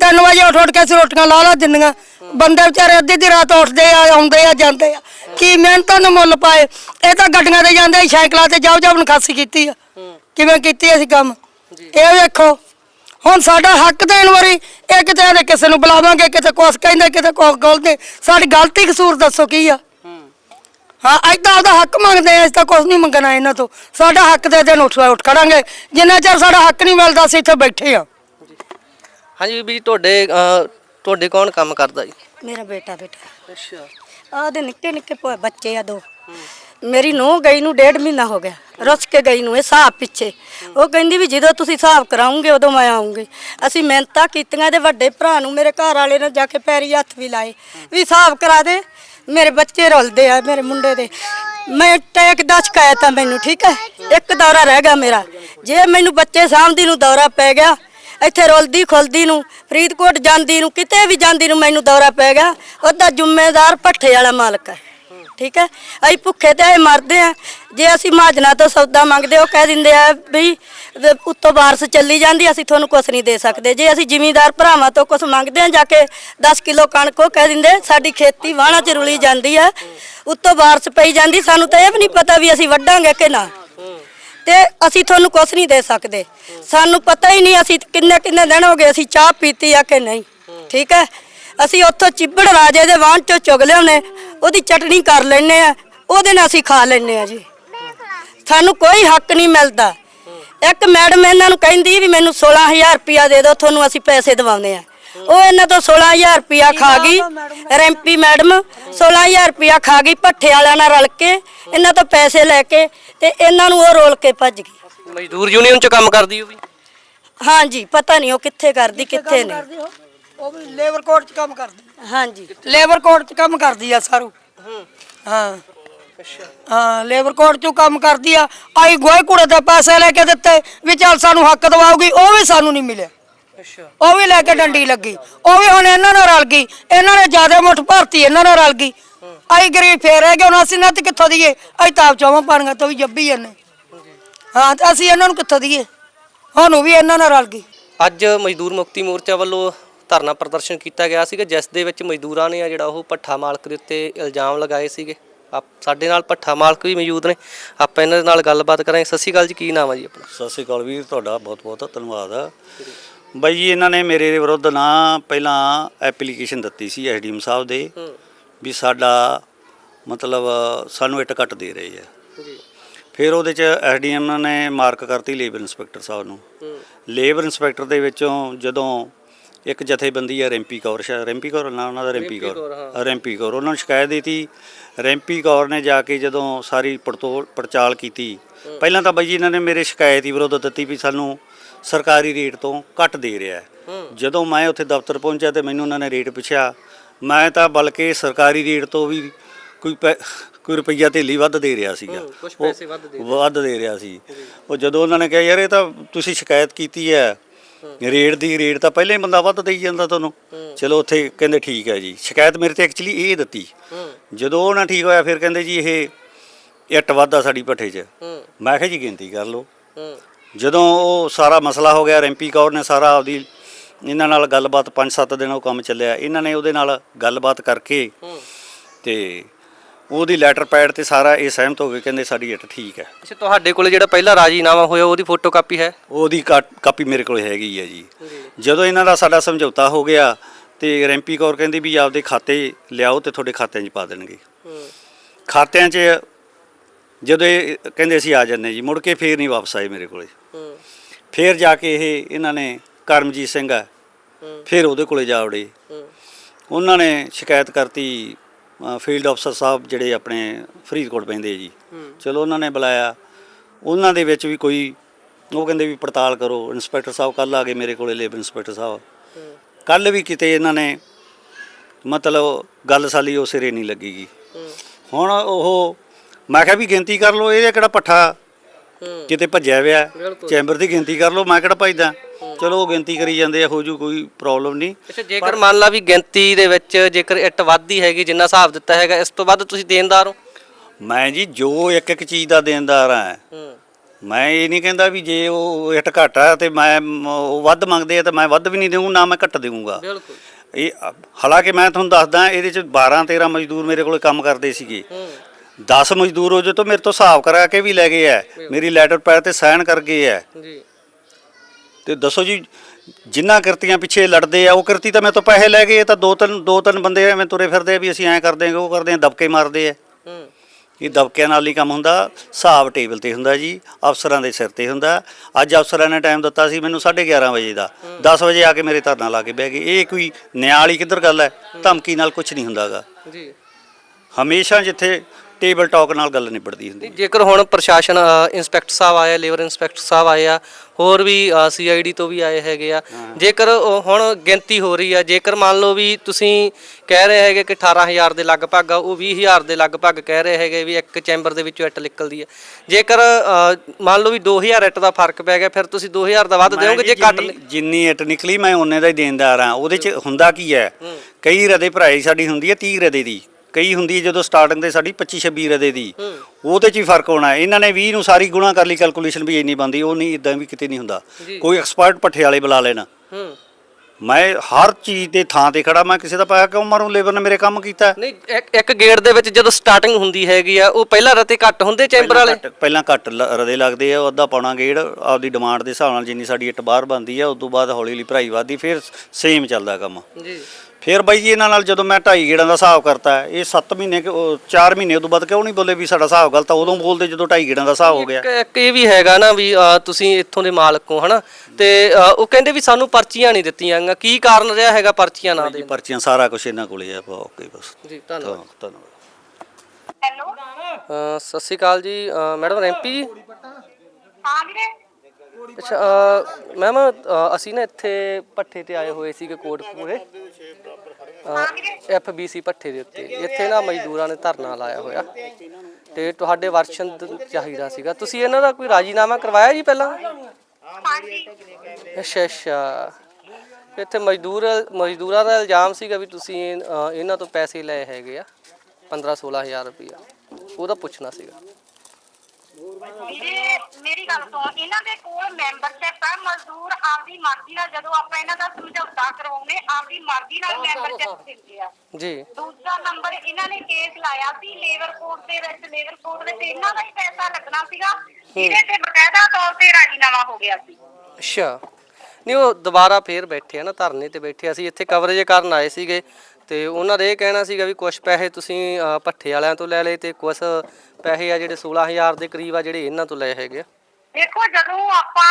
ਤਿੰਨ ਵਜੇ ਉੱਠ ਉੱਠ ਕੇ ਅਸੀਂ ਰੋਟੀਆਂ ਲਾ ਲਾ ਦਿੰਦੀਆਂ। ਬੰਦੇ ਵਿਚਾਰੇ ਅੱਧੀ ਦੀ ਰਾਤ ਉੱਠਦੇ ਆ ਆਉਂਦੇ ਆ ਜਾਂਦੇ ਆ। ਕੀ ਮਿਹਨਤਾਂ ਨੂੰ ਮੁੱਲ ਪਾਏ। ਇਹ ਤਾਂ ਗੱਡੀਆਂ ਤੇ ਜਾਂਦੇ ਸੀ, ਸਾਈਕਲਾਂ ਤੇ ਜਾਓ ਜਾਓ ਨਖਾਸੀ ਕੀਤੀ ਆ। ਕਿਵੇਂ ਕੀਤੀ ਅਸੀਂ ਕੰਮ? ਇਹ ਵੇਖੋ। ਹੁਣ ਸਾਡਾ ਹੱਕ ਦੇਣ ਵਾਰੀ ਇਹ ਕਿਤੇ ਇਹਦੇ ਕਿਸੇ ਨੂੰ ਬੁਲਾਵਾਂਗੇ ਕਿਤੇ ਕੁਛ ਕਹਿੰਦੇ ਕਿਤੇ ਕੁਛ ਗਲਤੀ ਸਾਡੀ ਗਲਤੀ ਕਸੂਰ ਦੱਸੋ ਕੀ ਆ? ਹਾਂ। ਏਦਾਂ ਉਹਦਾ ਹੱਕ ਮੰਗਦੇ ਆ ਅਸੀਂ ਤਾਂ ਕੁਝ ਨਹੀਂ ਮੰਗਣਾ ਇਹਨਾਂ ਤੋਂ। ਸਾਡਾ ਹੱਕ ਦੇ ਦੇਣ ਉੱਠ ਉੱਠ ਖੜਾਂਗੇ। ਜਿੰਨਾ ਚਿਰ ਸਾਡਾ ਹੱਕ ਨਹੀਂ ਮਿਲਦਾ ਅਸੀਂ ਇੱਥੇ ਬੈਠੇ ਆ। ਹਾਂਜੀ ਬੀਬੀ ਤੁਹਾਡੇ ਤੁਹਾਡੇ ਕੌਣ ਕੰਮ ਕਰਦਾ ਜੀ? ਮੇਰਾ ਬੇਟਾ ਬੇਟਾ। ਅੱਛਾ। ਆਦੇ ਨਿੱਕੇ ਨਿੱਕੇ ਪ- ਬੱਚੇ ਆ ਦੋ। ਮੇਰੀ ਨੂੰਹ ਗਈ ਨੂੰ ਡੇਢ ਮਹੀਨਾ ਹੋ ਗਿਆ। ਰੁੱਸ ਕੇ ਗਈ ਨੂੰ ਇਹ ਹਿਸਾਬ ਪਿੱਛੇ। ਉਹ ਕਹਿੰਦੀ ਵੀ ਜਦੋਂ ਤੁਸੀਂ ਹਿਸਾਬ ਕਰਾਉਂਗੇ ਉਦੋਂ ਮੈਂ ਆਉਂਗੀ। ਅਸੀਂ ਮਿਹਨਤਾਂ ਕੀਤੀਆਂ ਇਹਦੇ ਵੱਡੇ ਭਰਾ ਨੂੰ ਮੇਰੇ ਘਰ ਵਾਲੇ ਨੇ ਜਾ ਕੇ ਪੈਰੀ ਹੱਥ ਵੀ ਲਾਏ। ਵੀ ਹਿਸਾਬ ਕਰਾ ਦੇ ਮੇਰੇ ਬੱਚੇ ਰੁਲਦੇ ਆ ਮੇਰੇ ਮੁੰਡੇ ਦੇ। ਮੈਂ ਟੈਕ ਦਾ ਸ਼ਿਕਾਇਤ ਆ ਮੈਨੂੰ ਠੀਕ ਹੈ? ਇੱਕ ਦੌਰਾ ਰਹਿ ਗਿਆ ਮੇਰਾ। ਜੇ ਮੈਨੂੰ ਬੱਚੇ ਸਾਂਭਦੀ ਨੂੰ ਦੌਰਾ ਪੈ ਗਿਆ ਇੱਥੇ ਰੁਲਦੀ ਖੁਲਦੀ ਨੂੰ, ਫਰੀਦਕੋਟ ਜਾਂਦੀ ਨੂੰ, ਕਿਤੇ ਵੀ ਜਾਂਦੀ ਨੂੰ ਮੈਨੂੰ ਦੌਰਾ ਪੈ ਗਿਆ। ਉਹਦਾ ਜ਼ਿੰਮੇਦਾਰ ਭੱਠੇ ਵਾਲਾ ਮਾਲਕ ਹੈ। ਠੀਕ ਹੈ? ਅਸੀਂ ਭੁੱਖੇ ਤੇ ਮਰਦੇ ਆ ਜੇ ਅਸੀਂ ਮਾਜਨਾ ਤੋਂ ਸੌਦਾ ਮੰਗਦੇ, ਉਹ ਕਹਿ ਦਿੰਦੇ ਆ ਵੀ ਵੀ ਉੱਤੋਂ ਬਾਰਸ ਚੱਲੀ ਜਾਂਦੀ, ਅਸੀਂ ਤੁਹਾਨੂੰ ਕੁਝ ਨਹੀਂ ਦੇ ਸਕਦੇ। ਜੇ ਅਸੀਂ ਜ਼ਿਮੀਂਦਾਰ ਭਰਾਵਾਂ ਤੋਂ ਕੁਝ ਮੰਗਦੇ ਆ ਜਾ ਕੇ 10 ਕਿਲੋ ਕਣਕ, ਉਹ ਕਹਿ ਦਿੰਦੇ, ਸਾਡੀ ਖੇਤੀ ਵਾਹਣਾ ਚ ਰੁਲੀ ਜਾਂਦੀ ਆ ਉੱਤੋਂ ਬਾਰਸ ਪਈ ਜਾਂਦੀ, ਸਾਨੂੰ ਤਾਂ ਇਹ ਵੀ ਨਹੀਂ ਪਤਾ ਵੀ ਅਸੀਂ ਵੱਢਾਂਗੇ ਕਿ ਨਾ। ਤੇ ਅਸੀਂ ਤੁਹਾਨੂੰ ਕੁਝ ਨਹੀਂ ਦੇ ਸਕਦੇ। ਸਾਨੂੰ ਪਤਾ ਹੀ ਨਹੀਂ ਅਸੀਂ ਕਿੰਨੇ ਕਿੰਨੇ ਦਿਨ ਹੋ ਗਏ ਅਸੀਂ ਚਾਹ ਪੀਤੀ ਆ ਕਿ ਨਹੀਂ। ਠੀਕ ਹੈ? ਅਸੀਂ ਉੱਥੋਂ ਚਿੱਬੜ ਰਾਜੇ ਦੇ ਵਾਹਣ ਚੋਂ ਚੁਗ ਲਿਆਉਨੇ ਉਹਦੀ ਚਟਣੀ ਕਰ ਲੈਨੇ ਆ, ਉਹਦੇ ਨਾਲ ਅਸੀਂ ਖਾ ਲੈਨੇ ਆ ਜੀ। ਸਾਨੂੰ ਕੋਈ ਹੱਕ ਨਹੀਂ ਮਿਲਦਾ। ਇੱਕ ਮੈਡਮ ਇਹਨਾਂ ਨੂੰ ਕਹਿੰਦੀ ਵੀ ਮੈਨੂੰ 16000 ਰੁਪਇਆ ਦੇ ਦਿਓ, ਤੁਹਾਨੂੰ ਅਸੀਂ ਪੈਸੇ ਦਿਵਾਉਂਦੇ ਆ। ਉਹ ਇਹਨਾਂ ਤੋਂ 16000 ਰੁਪਇਆ ਖਾ ਗਈ। ਰੈਂਪੀ ਮੈਡਮ 16000 ਰੁਪਇਆ ਖਾ ਗਈ ਭੱਠੇ ਵਾਲਿਆਂ ਨਾਲ ਰਲ ਕੇ ਇਹਨਾਂ ਤੋਂ ਪੈਸੇ ਲੈ ਕੇ ਤੇ ਇਹਨਾਂ ਨੂੰ ਉਹ ਰੋਲ ਕੇ ਭੱਜ ਗਈ। ਮਜ਼ਦੂਰ ਯੂਨੀਅਨ ਚ ਕੰਮ ਕਰਦੀ ਉਹ ਵੀ? ਹਾਂਜੀ ਪਤਾ ਨਹੀਂ ਉਹ ਕਿੱਥੇ ਕਰਦੀ ਕਿੱਥੇ ਨਹੀਂ। ਉਹ? ਵੀ ਲੇਬਰ ਕੋਰਟ 'ਚ ਕੰਮ ਕਰਦੀ। ਹਾਂਜੀ। ਲੇਬਰ ਕੋਰਟ 'ਚ ਕੰਮ ਕਰਦੀ ਆ ਸਾਰੂ। ਹਾਂ। ਹਾਂ ਲੇਬਰ ਕੋਰਟ 'ਚੋਂ ਕੰਮ ਕਰਦੀ ਆ। ਆਈ ਗੋਏ ਕੁੜੇ ਦੇ ਪੈਸੇ ਲੈ ਕੇ ਦਿੱਤੇ ਵੀ ਚੱਲ ਸਾਨੂੰ ਹੱਕ ਦਵਾਉਗੀ ਉਹ ਵੀ ਸਾਨੂੰ ਨਹੀਂ ਮਿਲਿਆ। ਉਹ ਵੀ ਲੈ ਕੇ ਡੰਡੀ ਲੱਗੀ। ਉਹ ਵੀ ਹੁਣ ਇਹਨਾਂ ਨਾਲ ਰਲ ਗਈ। ਇਹਨਾਂ ਨੇ ਜ਼ਿਆਦਾ ਮੁੱਠ ਭਰਤੀ ਇਹਨਾਂ ਨਾਲ ਰਲ ਗਈ। ਆਈ ਗਰੀਬ ਫੇਰ ਰਹਿ ਗਏ ਹੁਣ ਅਸੀਂ ਨਾ ਤੇ ਕਿੱਥੋਂ ਦਈਏ ਅਸੀਂ ਤਾਂ ਆਪ ਚੌਵਾਂ ਪਾਣੀਆਂ ਤੋਂ ਵੀ ਜੱਬੀ ਜਾਂਦੇ ਹਾਂ ਤੇ ਅਸੀਂ ਇਹਨਾਂ ਨੂੰ ਕਿੱਥੋਂ ਦਈਏ ਸਾਨੂੰ ਵੀ ਇਹਨਾਂ ਨਾਲ ਰਲ ਗਈ। ਅੱਜ ਮਜ਼ਦੂਰ ਮੁਕਤੀ ਮੋਰਚਾ ਵੱਲੋਂ ਧਰਨਾ ਪ੍ਰਦਰਸ਼ਨ ਕੀਤਾ ਗਿਆ ਸੀਗਾ ਜਿਸ ਦੇ ਵਿੱਚ ਮਜ਼ਦੂਰਾਂ ਨੇ ਆ ਜਿਹੜਾ ਉਹ ਪੱਠਾ ਮਾਲਕ ਦੇ ਉੱਤੇ ਇਲਜ਼ਾਮ ਲਗਾਏ ਸੀਗੇ। ਆਪ ਸਾਡੇ ਨਾਲ ਪੱਠਾ ਮਾਲਕ ਵੀ ਮੌਜੂਦ ਨੇ। ਆਪਾਂ ਇਹਨਾਂ ਦੇ ਨਾਲ ਗੱਲਬਾਤ ਕਰਾਂਗੇ। ਸਤਿ ਸ਼੍ਰੀ ਅਕਾਲ ਜੀ ਕੀ ਨਾਮ ਆ ਜੀ ਆਪਣਾ? ਸਤਿ ਸ਼੍ਰੀ ਅਕਾਲ ਵੀਰ ਤੁਹਾਡਾ ਬਹੁਤ ਬਹੁਤ ਧੰਨਵਾਦ ਬਾਈ ਜੀ ਇਹਨਾਂ ਨੇ ਮੇਰੇ ਵਿਰੁੱਧ ਨਾ ਪਹਿਲਾਂ ਐਪਲੀਕੇਸ਼ਨ ਦਿੱਤੀ ਸੀ ਐਸਡੀਐਮ ਸਾਹਿਬ ਦੇ ਵੀ ਸਾਡਾ ਮਤਲਬ ਸਾਨੂੰ ਇੱਟ ਕੱਟ ਦੇ ਰਹੇ ਆ। ਜੀ। ਫਿਰ ਉਹਦੇ ਚ ਐਸਡੀਐਮ ਨੇ ਮਾਰਕ ਕਰਤੀ ਲੇਬਰ ਇੰਸਪੈਕਟਰ ਸਾਹਿਬ ਨੂੰ। ਲੇਬਰ ਇੰਸਪੈਕਟਰ ਦੇ ਵਿੱਚੋਂ ਜਦੋਂ ਇੱਕ ਜਥੇਬੰਦੀ ਹੈ ਰੈਂਪੀ ਕੌਰ ਸ਼ਾਇਦ ਰੈਂਪੀ ਕੌਰ ਨਾ ਉਹਨਾਂ ਦਾ ਰੈਂਪੀ ਕੌਰ, ਕੌਰ। ਰੈਂਪੀ ਕੌਰ ਉਹਨਾਂ ਨੂੰ ਸ਼ਿਕਾਇਤ ਦਿੱਤੀ। ਰੈਂਪੀ ਕੌਰ ਨੇ ਜਾ ਕੇ ਜਦੋਂ ਸਾਰੀ ਪੜਤੋਲ ਪੜਚਾਲ ਕੀਤੀ। ਪਹਿਲਾਂ ਤਾਂ ਬਾਈ ਜੀ ਇਹਨਾਂ ਨੇ ਮੇਰੇ ਸ਼ਿਕਾਇਤ ਹੀ ਵਿਰੋਧ ਦਿੱਤੀ ਵੀ ਸਾਨੂੰ ਸਰਕਾਰੀ ਰੇਟ ਤੋਂ ਘੱਟ ਦੇ ਰਿਹਾ ਹੈ। ਜਦੋਂ ਮੈਂ ਉੱਥੇ ਦਫ਼ਤਰ ਪਹੁੰਚਿਆ ਤੇ ਮੈਨੂੰ ਉਹਨਾਂ ਨੇ ਰੇਟ ਪੁੱਛਿਆ ਮੈਂ ਤਾਂ ਬਲਕਿ ਸਰਕਾਰੀ ਰੇਟ ਤੋਂ ਵੀ ਕੋਈ ਕੋਈ ਰੁਪਈਆ ਧੇਲੀ ਵੱਧ ਦੇ ਰਿਹਾ ਸੀਗਾ। ਪੈਸੇ ਵੱਧ ਦੇ ਵੱਧ ਦੇ ਰਿਹਾ ਸੀ। ਉਹ ਜਦੋਂ ਉਹਨਾਂ ਨੇ ਕਿਹਾ ਯਾਰ ਇਹ ਤਾਂ ਤੁਸੀਂ ਸ਼ਿਕਾਇਤ ਕੀਤੀ ਹੈ। ਰੇਟ ਦੀ ਰੇਟ ਤਾਂ ਪਹਿਲਾਂ ਹੀ ਬੰਦਾ ਵੱਧ ਦੇਈ ਜਾਂਦਾ ਤੁਹਾਨੂੰ। ਚਲੋ ਉੱਥੇ ਕਹਿੰਦੇ ਠੀਕ ਹੈ ਜੀ। ਸ਼ਿਕਾਇਤ ਮੇਰੇ ਤੇ ਐਕਚੁਅਲੀ ਇਹ ਦਿੱਤੀ। ਜਦੋਂ ਉਹਨਾਂ ਠੀਕ ਹੋਇਆ ਫਿਰ ਕਹਿੰਦੇ ਜੀ ਇਹ ਇੱਟ ਵਾਧਾ ਸਾਡੀ ਭੱਠੇ 'ਚ। ਮੈਂ ਕਿਹਾ ਜੀ ਗਿਣਤੀ ਕਰ ਲਓ। ਜਦੋਂ ਉਹ ਸਾਰਾ ਮਸਲਾ ਹੋ ਗਿਆ ਰੈਂਪੀ ਕੌਰ ਨੇ ਸਾਰਾ ਆਪਦੀ ਇਹਨਾਂ ਨਾਲ ਗੱਲਬਾਤ 5-7 ਦਿਨ ਉਹ ਕੰਮ ਚੱਲਿਆ। ਇਹਨਾਂ ਨੇ ਉਹਦੇ ਨਾਲ ਗੱਲਬਾਤ ਕਰਕੇ ਤੇ ਉਹਦੀ ਲੈਟਰ ਪੈਡ ਤੇ ਸਾਰਾ ਇਹ ਸਹਿਮਤ ਹੋ ਗਏ ਕਹਿੰਦੇ ਸਾਡੀ ਇੱਟ ਠੀਕ ਹੈ। ਅੱਛਾ ਤੁਹਾਡੇ ਕੋਲੇ ਜਿਹੜਾ ਪਹਿਲਾ ਰਾਜੀਨਾਮਾ ਹੋਇਆ ਉਹਦੀ ਫੋਟੋ ਕਾਪੀ ਹੈ? ਉਹਦੀ ਕਾ- ਕਾਪੀ ਮੇਰੇ ਕੋਲ ਹੈਗੀ ਹੈ ਜੀ। ਜਦੋਂ ਇਹਨਾਂ ਦਾ ਸਾਡਾ ਸਮਝੌਤਾ ਹੋ ਗਿਆ ਤੇ ਰੈਂਪੀ ਕੌਰ ਕਹਿੰਦੀ ਵੀ ਆਪਦੇ ਖਾਤੇ ਲਿਆਓ ਤੇ ਤੁਹਾਡੇ ਖਾਤਿਆਂ 'ਚ ਪਾ ਦੇਣਗੇ। ਖਾਤਿਆਂ 'ਚ ਜਦੋਂ ਇਹ ਕਹਿੰਦੇ ਅਸੀਂ ਆ ਜੰਨੇ ਜੀ ਮੁੜ ਕੇ ਫੇਰ ਨਹੀਂ ਵਾਪਸ ਆਏ ਮੇਰੇ ਕੋਲੇ। ਫੇਰ ਜਾ ਕੇ ਇਹ ਇਹਨਾਂ ਨੇ ਕਰਮਜੀਤ ਸਿੰਘ ਆ ਫਿਰ ਉਹਦੇ ਕੋਲੇ ਜਾ ਵੜੇ। ਉਹਨਾਂ ਨੇ ਸ਼ਿਕਾਇਤ ਕਰਤੀ ਫੀਲਡ ਅਫਸਰ ਸਾਹਿਬ ਜਿਹੜੇ ਆਪਣੇ ਫਰੀਦਕੋਟ ਪੈਂਦੇ ਜੀ। ਚਲੋ ਉਹਨਾਂ ਨੇ ਬੁਲਾਇਆ। ਉਹਨਾਂ ਦੇ ਵਿੱਚ ਵੀ ਕੋਈ ਉਹ ਕਹਿੰਦੇ ਵੀ ਪੜਤਾਲ ਕਰੋ ਇੰਸਪੈਕਟਰ ਸਾਹਿਬ ਕੱਲ ਆ ਗਏ ਮੇਰੇ ਕੋਲੇ ਲੇਬਰ ਇੰਸਪੈਕਟਰ ਸਾਹਿਬ। ਕੱਲ ਵੀ ਕਿਤੇ ਇਹਨਾਂ ਨੇ ਮਤਲਬ ਗੱਲ ਸਾਲੀ ਉਹ ਸਿਰੇ ਨਹੀਂ ਲੱਗੀਗੀ ਹੁਣ ਉਹ ਮੈਂ ਕਿਹਾ ਵੀ ਗਿਣਤੀ ਕਰ ਲਓ ਇਹ ਕਿਹੜਾ ਪੱਠਾ ਕਿਤੇ ਭੱਜਿਆ ਹੋਇਆ ਚੈਂਬਰ ਦੀ ਗਿਣਤੀ ਕਰ ਲਓ ਮੈਂ ਕਿਹੜਾ ਭੱਜਦਾ। ਚਲੋ ਉਹ ਗਿਣਤੀ ਕਰੀ ਜਾਂਦੇ ਆ ਹੋ ਜੂ ਕੋਈ ਪ੍ਰੋਬਲਮ ਨਹੀਂ। ਅੱਛਾ ਜੇਕਰ ਮੰਨ ਲਾ ਵੀ ਗਿਣਤੀ ਦੇ ਵਿੱਚ ਜੇਕਰ ਇੱਟ ਵੱਧਦੀ ਹੈਗੀ ਜਿੰਨਾ ਹਿਸਾਬ ਦਿੱਤਾ ਹੈਗਾ ਇਸ ਤੋਂ ਵੱਧ ਤੁਸੀਂ ਦੇਣਦਾਰ ਹੋ? ਮੈਂ ਜੀ ਜੋ ਇੱਕ ਇੱਕ ਚੀਜ਼ ਦਾ ਦੇਣਦਾਰ ਆ ਮੈਂ ਇਹ ਨਹੀਂ ਕਹਿੰਦਾ ਵੀ ਜੇ ਉਹ ਇੱਟ ਘੱਟ ਆ ਤੇ ਮੈਂ ਮ, ਉਹ ਵੱਧ ਮੰਗਦੇ ਆ ਤਾਂ ਮੈਂ ਵੱਧ ਵੀ ਨਹੀਂ ਦੇਵਾਂ ਨਾ ਮੈਂ ਘੱਟ ਦੇਵਾਂਗਾ ਬਿਲਕੁਲ। ਇਹ ਹਾਲਾਂਕਿ ਮੈਂ ਤੁਹਾਨੂੰ ਦੱਸਦਾ ਇਹਦੇ ਚ 12 13 ਮਜ਼ਦੂਰ ਮੇਰੇ ਕੋਲ ਕੰਮ ਕਰਦੇ ਸੀਗੇ। 10 ਮਜ਼ਦੂਰ ਉਹ ਜੋ ਤੋਂ ਮੇਰੇ ਤੋਂ ਹਿਸਾਬ ਕਰਾ ਕੇ ਵੀ ਲੈ ਗਏ ਐ। ਮੇਰੀ ਲੈਟਰ ਪੈਡ ਤੇ ਸਾਈਨ ਕਰ ਗਏ ਐ। ਜੀ। ਤੇ ਦੱਸੋ ਜੀ ਜਿੰਨਾ ਕਿਰਤੀਆਂ ਪਿੱਛੇ ਲੜਦੇ ਆ ਉਹ ਕਿਰਤੀ ਤਾਂ ਮੇਰੇ ਤੋਂ ਪੈਸੇ ਲੈ ਗਏ ਤਾਂ ਦੋ ਤਿੰਨ ਦੋ ਤਿੰਨ ਬੰਦੇ ਐਵੇਂ ਤੁਰੇ ਫਿਰਦੇ ਆ ਵੀ ਅਸੀਂ ਐਂ ਕਰ ਦੇਂਗੇ ਉਹ ਕਰਦੇ ਆ ਦਬਕੇ ਮਾਰਦੇ ਆ। ਹੂੰ। ਇਹ ਦਬਕਿਆਂ ਨਾਲ ਹੀ ਕੰਮ ਹੁੰਦਾ ਹਿਸਾਬ ਟੇਬਲ ਤੇ ਹੁੰਦਾ ਜੀ ਅਫਸਰਾਂ ਦੇ ਸਿਰ ਤੇ ਹੁੰਦਾ। ਅੱਜ ਅਫਸਰਾਂ ਨੇ ਟਾਈਮ ਦਿੱਤਾ ਸੀ ਮੈਨੂੰ 11:30 ਵਜੇ ਦਾ। 10 ਵਜੇ ਆ ਕੇ ਮੇਰੇ ਧਰਨਾ ਲਾ ਕੇ ਬਹਿ ਗਏ। ਇਹ ਕੋਈ ਨਿਆਂ ਵਾਲੀ ਕਿੱਧਰ ਗੱਲ ਹੈ। ਧਮਕੀ ਨਾਲ ਕੁਝ ਨਹੀਂ ਹੁੰਦਾਗਾ। ਜੀ। ਹਮੇਸ਼ਾ ਜਿੱਥੇ ਟੇਬਲ ਟਾਕ ਨਾਲ ਗੱਲ ਨਿਬੜਦੀ ਹੁੰਦੀ ਜੇਕਰ ਹੁਣ ਪ੍ਰਸ਼ਾਸਨ ਇੰਸਪੈਕਟਰ ਸਾਹਿਬ ਆਇਆ ਲੇਬਰ ਇੰਸਪੈਕਟਰ ਸਾਹਿਬ ਆਏ ਆ ਹੋਰ ਵੀ ਸੀਆਈਡੀ ਤੋਂ ਵੀ ਆਏ ਹੈਗੇ ਆ ਜੇਕਰ ਹੁਣ ਗਿਣਤੀ ਹੋ ਰਹੀ ਆ ਜੇਕਰ ਮੰਨ ਲਓ ਵੀ ਤੁਸੀਂ ਕਹਿ ਰਹੇ ਹੈਗੇ ਕਿ 18000 ਦੇ ਲਗਭਗ ਆ ਉਹ 20000 ਦੇ ਲਗਭਗ ਕਹਿ ਰਹੇ ਹੈਗੇ ਵੀ ਇੱਕ ਚੈਂਬਰ ਦੇ ਵਿੱਚੋਂ ਇੱਟ ਨਿਕਲਦੀ ਹੈ ਜੇਕਰ ਮੰਨ ਲਓ ਵੀ 2000 ਇੱਟ ਦਾ ਫ਼ਰਕ ਪੈ ਗਿਆ ਫਿਰ ਤੁਸੀਂ 2000 ਦਾ ਵੱਧ ਦਿਓਗੇ ਜੇ ਘੱਟ ਜਿੰਨੀ- ਜਿੰਨੀ ਇੱਟ ਨਿਕਲੀ ਮੈਂ ਉਹਨੇ ਦਾ ਹੀ ਦੇਣਦਾਰ ਆ ਉਹਦੇ ਚ ਹੁੰਦਾ ਕੀ ਹੈ? ਕਈ ਰਦੇ ਭਰਾਈ ਸਾਡੀ ਹੁੰਦੀ ਹੈ 30 ਰਦੇ ਦੀ। ਕਈ ਹੁੰਦੀ ਹੈ ਜਦੋਂ ਸਟਾਰਟਿੰਗ ਤੇ ਸਾਡੀ 25 26 ਰਦੇ ਦੀ ਉਹਦੇ ਚ ਹੀ ਫ਼ਰਕ ਹੋਣਾ। ਇਹਨਾਂ ਨੇ 20 ਨੂੰ ਸਾਰੀ ਗੁਣਾ ਕਰ ਲਈ ਕੈਲਕੂਲੇਸ਼ਨ ਵੀ ਇੰਨੀ ਬੰਦੀ ਉਹ ਨਹੀਂ ਇਦਾਂ ਵੀ ਕਿਤੇ ਨਹੀਂ ਹੁੰਦਾ। ਕੋਈ ਐਕਸਪਰਟ ਪੱਠੇ ਵਾਲੇ ਬੁਲਾ ਲੈਣਾ। ਮੈਂ ਹਰ ਚੀਜ਼ ਦੇ ਥਾਂ ਤੇ ਖੜਾ ਮੈਂ ਕਿਸੇ ਦਾ ਪੈਸਾ ਕਿਉਂ ਮਾਰੂੰ? ਲੇਬਰ ਨੇ ਮੇਰੇ ਕੰਮ ਕੀਤਾ। ਨਹੀਂ ਇੱਕ ਇੱਕ ਗੇੜ ਦੇ ਵਿੱਚ ਜਦੋਂ ਸਟਾਰਟਿੰਗ ਹੁੰਦੀ ਹੈਗੀ ਆ ਉਹ ਪਹਿਲਾਂ ਰਤੇ ਘੱਟ ਹੁੰਦੇ ਚੈਂਬਰ ਵਾਲੇ? ਘੱਟ- ਪਹਿਲਾਂ ਘੱਟ ਲ- ਰਦੇ ਲੱਗਦੇ ਆ ਉਹ ਅੱਧਾ ਪੌਣਾ ਗੇੜ ਆਪਦੀ ਡਿਮਾਂਡ ਦੇ ਹਿਸਾਬ ਨਾਲ ਜਿੰਨੀ ਸਾਡੀ ਇੱਟ ਬਾਹਰ ਬੰਦੀ ਆ ਉਸ ਤੋਂ ਬਾਅਦ ਹੌਲੀ ਹੌਲੀ ਭਰਾਈ ਵੱਧਦੀ ਫਿਰ ਸੇਮ ਚੱਲਦਾ ਕੰਮ। ਜੀ। ਫਿਰ ਬਾਈ ਜੀ ਇਹਨਾਂ ਨਾਲ ਜਦੋਂ ਮੈਂ ਢਾਈ ਗੇੜਾਂ ਦਾ ਹਿਸਾਬ ਕਰਤਾ ਇਹ 7 ਮਹੀਨੇ 4 ਮਹੀਨੇ ਤੋਂ ਬਾਅਦ ਕਿਉਂ ਨਹੀਂ ਬੋਲੇ ਵੀ ਸਾਡਾ ਹਿਸਾਬ ਗਲਤ ਆ? ਉਦੋਂ ਬੋਲਦੇ ਜਦੋਂ ਢਾਈ ਗੇੜਾਂ ਦਾ ਹਿਸਾਬ ਹੋ ਗਿਆ। ਇੱਕ ਇੱਕ ਇਹ ਵੀ ਹੈਗਾ ਨਾ ਵੀ ਅ, ਤੁਸੀਂ ਇੱਥੋਂ ਦੇ ਮਾਲਕ ਹੋ ਹਨਾ? ਤੇ ਅ, ਉਹ ਕਹਿੰਦੇ ਵੀ ਸਾਨੂੰ ਪਰਚੀਆਂ ਨਹੀਂ ਦਿੱਤੀਆਂ ਗਈਆਂ। ਕੀ ਕਾਰਨ ਰਿਹਾ ਹੈਗਾ ਪਰਚੀਆਂ ਨਾ ਜੀ ਦੇਣ ਪਰਚੀਆਂ ਸਾਰਾ ਕੁਝ ਇਹਨਾਂ ਕੋਲੇ ਆ ਓਕੇ ਬਸ। ਜੀ ਧੰਨਵਾਦ। ਧੰਨਵਾਦ ਅ, ਸਤਿ ਸ਼੍ਰੀ ਅਕਾਲ ਜੀ। ਅ, ਮੈਡਮ ਰੈਂਪੀ ਜੀ? ਹਾਂ ਵੀਰੇ। ਅੱਛਾ ਮੈਮ ਅਸੀਂ ਨਾ ਇੱਥੇ ਪੱਠੇ ਤੇ ਆਏ ਹੋਏ ਸੀਗੇ ਕੋਟਪੂਰੇ। ਐੱਫ ਬੀ ਸੀ ਪੱਠੇ ਦੇ ਉੱਤੇ। ਇੱਥੇ ਨਾ ਮਜ਼ਦੂਰਾਂ ਨੇ ਧਰਨਾ ਲਾਇਆ ਹੋਇਆ। ਤੇ ਤੁਹਾਡੇ ਵਰਸ਼ਨ ਚਾਹੀਦਾ ਸੀਗਾ। ਤੁਸੀਂ ਇਹਨਾਂ ਦਾ ਕੋਈ ਰਾਜੀਨਾਮਾ ਕਰਵਾਇਆ ਜੀ ਪਹਿਲਾਂ? ਅੱਛਾ ਅੱਛਾ। ਇੱਥੇ ਮਜ਼ਦੂਰ, ਮਜ਼ਦੂਰਾਂ ਦਾ ਇਲਜ਼ਾਮ ਸੀਗਾ ਵੀ ਤੁਸੀਂ ਇਹਨਾਂ ਤੋਂ ਪੈਸੇ ਲਏ ਹੈਗੇ ਆ। 15 16000 ਰੁਪਇਆ। ਉਹਦਾ ਪੁੱਛਣਾ ਸੀਗਾ। ਵੀਰੇ ਮੇਰੀ ਗੱਲ ਸੁਣ ਇਹਨਾਂ ਦੇ ਕੋਲ ਮੈਂਬਰਸ਼ਿਪ ਹੈ ਮਜ਼ਦੂਰ ਆਪਦੀ ਮਰਜ਼ੀ ਨਾਲ ਜਦੋਂ ਆਪਾਂ ਇਹਨਾਂ ਦਾ ਸਮਝੌਤਾ ਕਰਵਾਉਨੇ ਆਪਦੀ ਮਰਜ਼ੀ ਨਾਲ ਮੈਂਬਰਸ਼ਿਪ ਦਿੰਦੇ ਆ। ਜੀ। ਦੂਜਾ ਨੰਬਰ ਇਹਨਾਂ ਨੇ ਕੇਸ ਲਾਇਆ ਸੀ ਲੇਬਰ ਕੋਰਟ ਦੇ ਵਿੱਚ ਲੇਬਰ ਕੋਰਟ ਵਿੱਚ ਇਹਨਾਂ ਦਾ ਹੀ ਪੈਸਾ ਲੱਗਣਾ ਸੀਗਾ ਜਿਹਦੇ ਤੇ ਬਕਾਇਦਾ ਤੌਰ ਤੇ ਰਾਜੀਨਾਮਾ ਹੋ ਗਿਆ ਸੀ। ਅੱਛਾ। ਨਹੀਂ ਉਹ ਦੁਬਾਰਾ ਫੇਰ ਬੈਠੇ ਆ ਨਾ ਧਰਨੇ ਤੇ ਬੈਠੇ ਅਸੀਂ ਇੱਥੇ ਕਵਰੇਜ ਕਰਨ ਆਏ ਸੀਗੇ। ਤੇ ਉਹਨਾਂ ਦਾ ਇਹ ਕਹਿਣਾ ਸੀਗਾ ਵੀ ਕੁਝ ਪੈਸੇ ਤੁਸੀਂ ਅ, ਭੱਠੇ ਵਾਲਿਆਂ ਤੋਂ ਲੈ ਲਏ ਤੇ ਕੁਝ ਪੈਸੇ ਆ ਜਿਹੜੇ 16000 ਦੇ ਕਰੀਬ ਆ ਜਿਹੜੇ ਇਹਨਾਂ ਤੋਂ ਲਏ ਹੈਗੇ ਆ। ਦੇਖੋ ਜਦੋਂ ਆਪਾਂ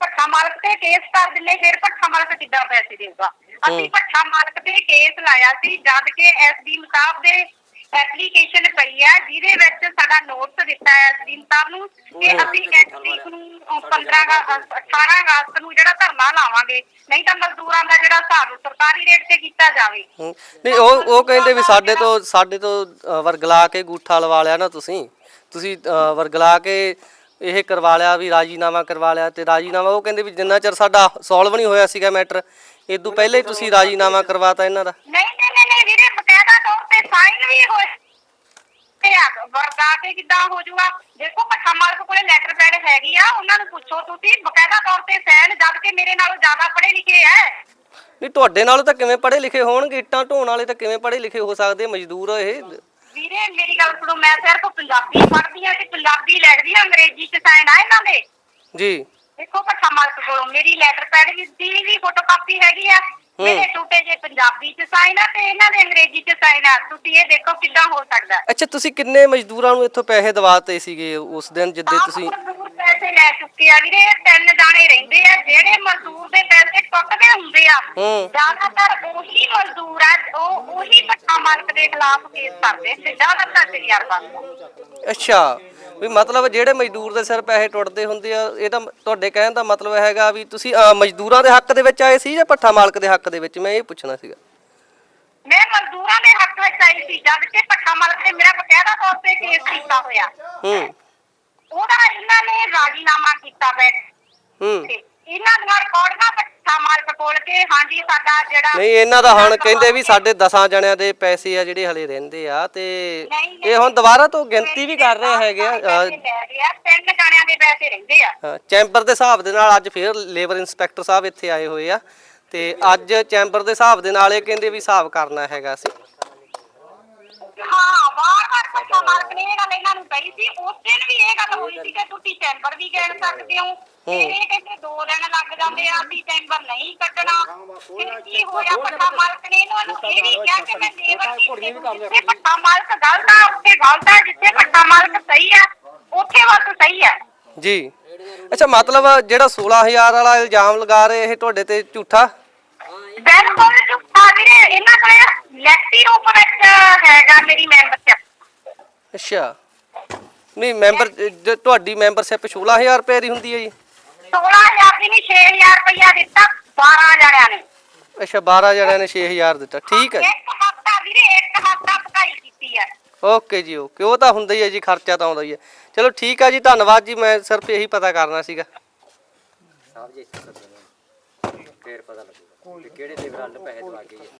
ਭੱਠਾ ਮਾਲਕ ਤੇ ਕੇਸ ਕਰ ਦਿੰਨੇ ਫਿਰ ਭੱਠਾ ਮਾਲਕ ਕਿੱਦਾਂ ਪੈਸੇ ਦੇਊਗਾ? ਅਸੀਂ ਭੱਠਾ ਮਾਲਕ ਤੇ ਕੇਸ ਲਾਇਆ ਸੀ ਜਦ ਕਿ ਐਸਡੀ ਸਾਹਿਬ ਦੇ ਐਪਲੀਕੇਸ਼ਨ ਪਈ ਹੈ ਜਿਹਦੇ ਵਿੱਚ ਸਾਡਾ ਨੋਟਿਸ ਦਿੱਤਾ ਹੈ ਐਸਡੀ ਸਾਹਿਬ ਨੂੰ ਕਿ ਅਸੀਂ ਇੱਕ ਤਰੀਕ ਨੂੰ ਅਹ, 15 ਅਗਸਤ 18 ਅਗਸਤ ਨੂੰ ਜਿਹੜਾ ਧਰਨਾ ਲਾਵਾਂਗੇ ਨਹੀਂ ਤਾਂ ਮਜ਼ਦੂਰਾਂ ਦਾ ਜਿਹੜਾ ਹਿਸਾਬ ਸਰਕਾਰੀ ਰੇਟ ਤੇ ਕੀਤਾ ਜਾਵੇ। ਨਹੀਂ ਉਹ ਉਹ ਕਹਿੰਦੇ ਵੀ ਸਾਡੇ ਤੋਂ ਸਾਡੇ ਤੋਂ ਵਰਗਲਾ ਕੇ ਗੂਠਾ ਲਵਾ ਲਿਆ ਨਾ ਤੁਸੀਂ। ਤੁਸੀਂ ਵਰਗਲਾ ਕੇ ਇਹ ਕਰਵਾ ਲਿਆ ਵੀ ਰਾਜੀਨਾਮਾ ਕਰਵਾ ਲਿਆ ਤੇ ਰਾਜੀਨਾਮਾ ਉਹ ਕਹਿੰਦੇ ਵੀ ਜਿੰਨਾ ਚਿਰ ਸਾਡਾ ਸੋਲਵ ਨਹੀਂ ਹੋਇਆ ਸੀਗਾ ਮੈਟਰ ਇਦੋਂ ਪਹਿਲੇ ਤੁਸੀਂ ਰਾਜੀਨਾਮਾ ਕਰਵਾਤਾ ਇਹਨਾਂ ਦਾ। ਨਹੀਂ ਵੀਰੇ ਬਕਾਇਦਾ ਤੌਰ ਤੇ ਸਾਈਨ ਵੀ ਹੋਏ। ਤੇ ਆ ਵਰਦਾ ਕੇ ਕਿੱਦਾਂ ਹੋ ਜਾਊਗਾ ਦੇਖੋ ਪੱਠਾ ਮਾਲਕ ਕੋਲੇ ਲੈਟਰ ਪੈਡ ਹੈਗੀ ਆ ਉਹਨਾਂ ਨੂੰ ਪੁੱਛੋ ਤੁਸੀਂ ਬਕਾਇਦਾ ਤੌਰ ਤੇ ਸਾਈਨ ਜਦ ਕਿ ਮੇਰੇ ਨਾਲੋਂ ਜ਼ਿਆਦਾ ਪੜ੍ਹੇ ਲਿਖੇ ਐ। ਨਹੀਂ ਤੁਹਾਡੇ ਨਾਲੋਂ ਤਾਂ ਕਿਵੇਂ ਪੜ੍ਹੇ ਲਿਖੇ ਹੋਣਗੇ? ਇੱਟਾਂ ਢੋਣ ਵਾਲੇ ਤਾਂ ਕਿਵੇਂ ਪੜ੍ਹੇ ਲਿਖੇ ਹੋ ਸਕਦੇ? ਮਜ਼ਦੂਰ ਇਹ। ਵੀਰੇ ਮੇਰੀ ਗੱਲ ਸੁਣੋ ਮੈਂ ਸਿਰਫ ਪੰਜਾਬੀ ਪੜ੍ਹਦੀ ਆ ਤੇ ਪੰਜਾਬੀ ਲਿਖਦੀ ਆ ਅੰਗਰੇਜ਼ੀ ਚ ਸਾਈਨ ਆ ਇਹਨਾਂ ਦੇ। ਜੀ। ਦੇਖੋ ਪੱਠਾ ਮਾਲਕ ਕੋਲੋਂ ਮੇਰੀ ਲੈਟਰ ਪੈਡ ਦੀ ਦੀ ਵੀ ਫੋਟੋਕਾਪੀ ਹੈਗੀ ਆ। ਮੇਰੇ ਟੂਟੇ ਜੇ ਪੰਜਾਬੀ ਚ ਸਾਈਨ ਆ ਤੇ ਇਹਨਾਂ ਦੇ ਅੰਗਰੇਜ਼ੀ ਚ ਸਾਈਨ ਆ। ਤੁਸੀਂ ਇਹ ਦੇਖੋ ਕਿੱਦਾਂ ਹੋ ਸਕਦਾ ਅੱਛਾ ਤੁਸੀਂ ਕਿੰਨੇ ਮਜ਼ਦੂਰਾਂ ਨੂੰ ਇੱਥੋਂ ਪੈਸੇ ਦਵਾਤੇ ਸੀਗੇ ਉਸ ਦਿਨ ਜਿੱਦੇ ਤੁਸੀਂ ਪੈਸੇ ਲੈ ਚੁੱਕੇ ਆ ਵੀਰੇ ਤਿੰਨ ਦਾਣੇ ਰਹਿੰਦੇ ਆ ਜਿਹੜੇ ਮਜ਼ਦੂਰ ਦੇ ਪੈਸੇ ਟੁੱਟਦੇ ਹੁੰਦੇ ਆ ਹੂੰ। ਜ਼ਿਆਦਾਤਰ ਉਹੀ ਮਜ਼ਦੂਰ ਆ ਉਹ ਉਹੀ ਪੱਠਾ ਮਾਲਕ ਦੇ ਖਿਲਾਫ ਕੇਸ ਕਰਦੇ ਸਿੱਧਾ ਦਾ ਤਜਰਬਾ ਅੱਛਾ ਵੀ ਮਤਲਬ ਜਿਹੜੇ ਮਜ਼ਦੂਰ ਦੇ ਸਿਰ ਪੈਸੇ ਟੁੱਟਦੇ ਹੁੰਦੇ ਆ ਇਹ ਤਾਂ ਤੁਹਾਡੇ ਕਹਿਣ ਦਾ ਮਤਲਬ ਹੈਗਾ ਵੀ ਤੁਸੀਂ ਮਜ਼ਦੂਰਾਂ ਦੇ ਹੱਕ ਦੇ ਵਿੱਚ ਆਏ ਸੀ ਜਾਂ ਪੱਠਾ ਮਾਲਕ ਦੇ ਹੱਕ ਦੇ ਵਿੱਚ? ਮੈਂ ਇਹ ਪੁੱਛਣਾ ਸੀਗਾ। ਮੈਂ ਮਜ਼ਦੂਰਾਂ ਦੇ ਹੱਕ ਵਿੱਚ ਆਈ ਸੀ ਜਦ ਕਿ ਭੱਠਾ ਮਾਲਕ ਨੇ ਮੇਰਾ ਬਕਾਇਦਾ ਤੌਰ ਤੇ ਕੇਸ ਕੀਤਾ ਹੋਇਆ। ਹੂੰ। ਉਹਦਾ ਇਹਨਾਂ ਨੇ ਰਾਜੀਨਾਮਾ ਕੀਤਾ ਬੈਠ ਹੂੰ। ਕੇ ਇਹਨਾਂ ਦੀਆਂ ਰਿਕਾਰਡਾਂ ਭੱਠਾ ਮਾਲਕ ਕੋਲ ਕੇ ਹਾਂਜੀ ਸਾਡਾ ਜਿਹੜਾ ਨਹੀਂ ਇਹਨਾਂ ਦਾ ਹੁਣ ਕਹਿੰਦੇ ਵੀ ਸਾਡੇ 10 ਜਣਿਆਂ ਦੇ ਪੈਸੇ ਆ ਜਿਹੜੇ ਹਲੇ ਰਹਿੰਦੇ ਆ ਤੇ ਨਹੀਂ, ਇਹ ਹੁਣ ਦੁਬਾਰਾ ਤੋਂ ਗਿਣਤੀ ਵੀ ਕਰ ਰਹੇ ਹੈਗੇ ਆ ਪੈਸੇ ਲੈ ਗਏ ਆ, ਤਿੰਨ ਜਾਣਿਆਂ ਦੇ ਪੈਸੇ ਰਹਿੰਦੇ ਆ। ਅ, ਚੈਂਬਰ ਦੇ ਹਿਸਾਬ ਦੇ ਨਾਲ ਅੱਜ ਫੇਰ ਲੇਬਰ ਇੰਸਪੈਕਟਰ ਸਾਹਿਬ ਇੱਥੇ ਆਏ ਹੋਏ ਆ ਤੇ ਅੱਜ ਚੈਂਬਰ ਦੇ ਹਿਸਾਬ ਦੇ ਨਾਲ ਇਹ ਕਹਿੰਦੇ ਵੀ ਹਿਸਾਬ ਕਰਨਾ ਹੈਗਾ ਸੀ। ਹਾਂ ਵਾਰ ਵਾਰ ਭੱਠਾ ਮਾਲਕ ਨੇ ਇਹ ਗੱਲ ਇਹਨਾਂ ਨੂੰ ਕਹੀ ਸੀ ਉਸ ਦਿਨ ਵੀ ਇਹ ਗੱਲ ਹੋਈ ਸੀ ਕਿ ਤੁਸੀਂ ਚੈਂਬਰ ਵੀ ਗਿਣ ਸਕਦੇ ਹੋ। ਤੇ ਇਹ ਕਹਿੰਦੇ ਦੋ ਦਿਨ ਲੱਗ ਜਾਂਦੇ ਆ ਅਸੀਂ ਚੈਂਬਰ ਨਹੀਂ ਕੱਢਣਾ ਫਿਰ ਕੀ ਹੋਇਆ? ਭੱਠਾ ਮਾਲਕ ਨੇ ਇਹਨਾਂ ਨੂੰ। ਇਹ ਵੀ ਕਿਹਾ ਕਿ ਮੈਂ ਲੇਬਰ ਦੀ ਜਿੱਥੇ ਭੱਠਾ ਮਾਲਕ ਗਲਤ ਆ ਉੱਥੇ ਗਲਤ ਆ ਜਿੱਥੇ ਭੱਠਾ ਮਾਲਕ ਸਹੀ ਆ ਉੱਥੇ ਬਸ ਸਹੀ ਆ। ਜੀ। ਅੱਛਾ ਮਤਲਬ ਜਿਹੜਾ 16000 ਵਾਲਾ ਇਲਜ਼ਾਮ ਲਗਾ ਰਹੇ ਇਹ ਤੁਹਾਡੇ ਤੇ ਝੂਠਾ? ਬਿਲਕੁਲ ਝੂਠਾ ਵੀਰੇ ਇਹਨਾਂ ਕੋਲੇ ਲੈਕਟੀ ਰੂਪ ਵਿੱਚ ਹੈਗਾ ਮੇਰੀ ਮੈਂਬਰਸ਼ਿਪ ਅੱਛਾ। ਨਹੀਂ ਮੈਂਬਰ ਜ- ਤੁਹਾਡੀ ਮੈਂਬਰਸ਼ਿਪ 16000 ਰੁਪਏ ਦੀ ਹੁੰਦੀ ਹੈ ਜੀ। 16000 ਦੀ ਨਹੀਂ 6000 ਰੁਪਇਆ ਦਿੱਤਾ 12 ਜਣਿਆਂ ਨੇ। ਅੱਛਾ 12 ਜਣਿਆਂ ਨੇ 6000 ਦਿੱਤਾ। ਠੀਕ ਹੈ ਜੀ। ਇੱਕ ਹਫਤਾ ਵੀਰੇ ਇੱਕ ਹਫਤਾ ਭਕਾਈ ਕੀਤੀ ਹੈ। ਓਕੇ ਜੀ ਓਕੇ। ਉਹ ਤਾਂ ਹੁੰਦਾ ਹੀ ਹੈ ਜੀ ਖਰਚਾ ਤਾਂ ਆਉਂਦਾ ਹੀ ਹੈ। ਚਲੋ ਠੀਕ ਹੈ ਜੀ ਧੰਨਵਾਦ ਜੀ ਮੈਂ ਸਿਰਫ ਇਹੀ ਪਤਾ ਕਰਨਾ ਸੀਗਾ। ਤੇ ਕਿਹੜੇ ਲਿਬਰਲ ਪੈਸੇ ਦਵਾ ਕੇ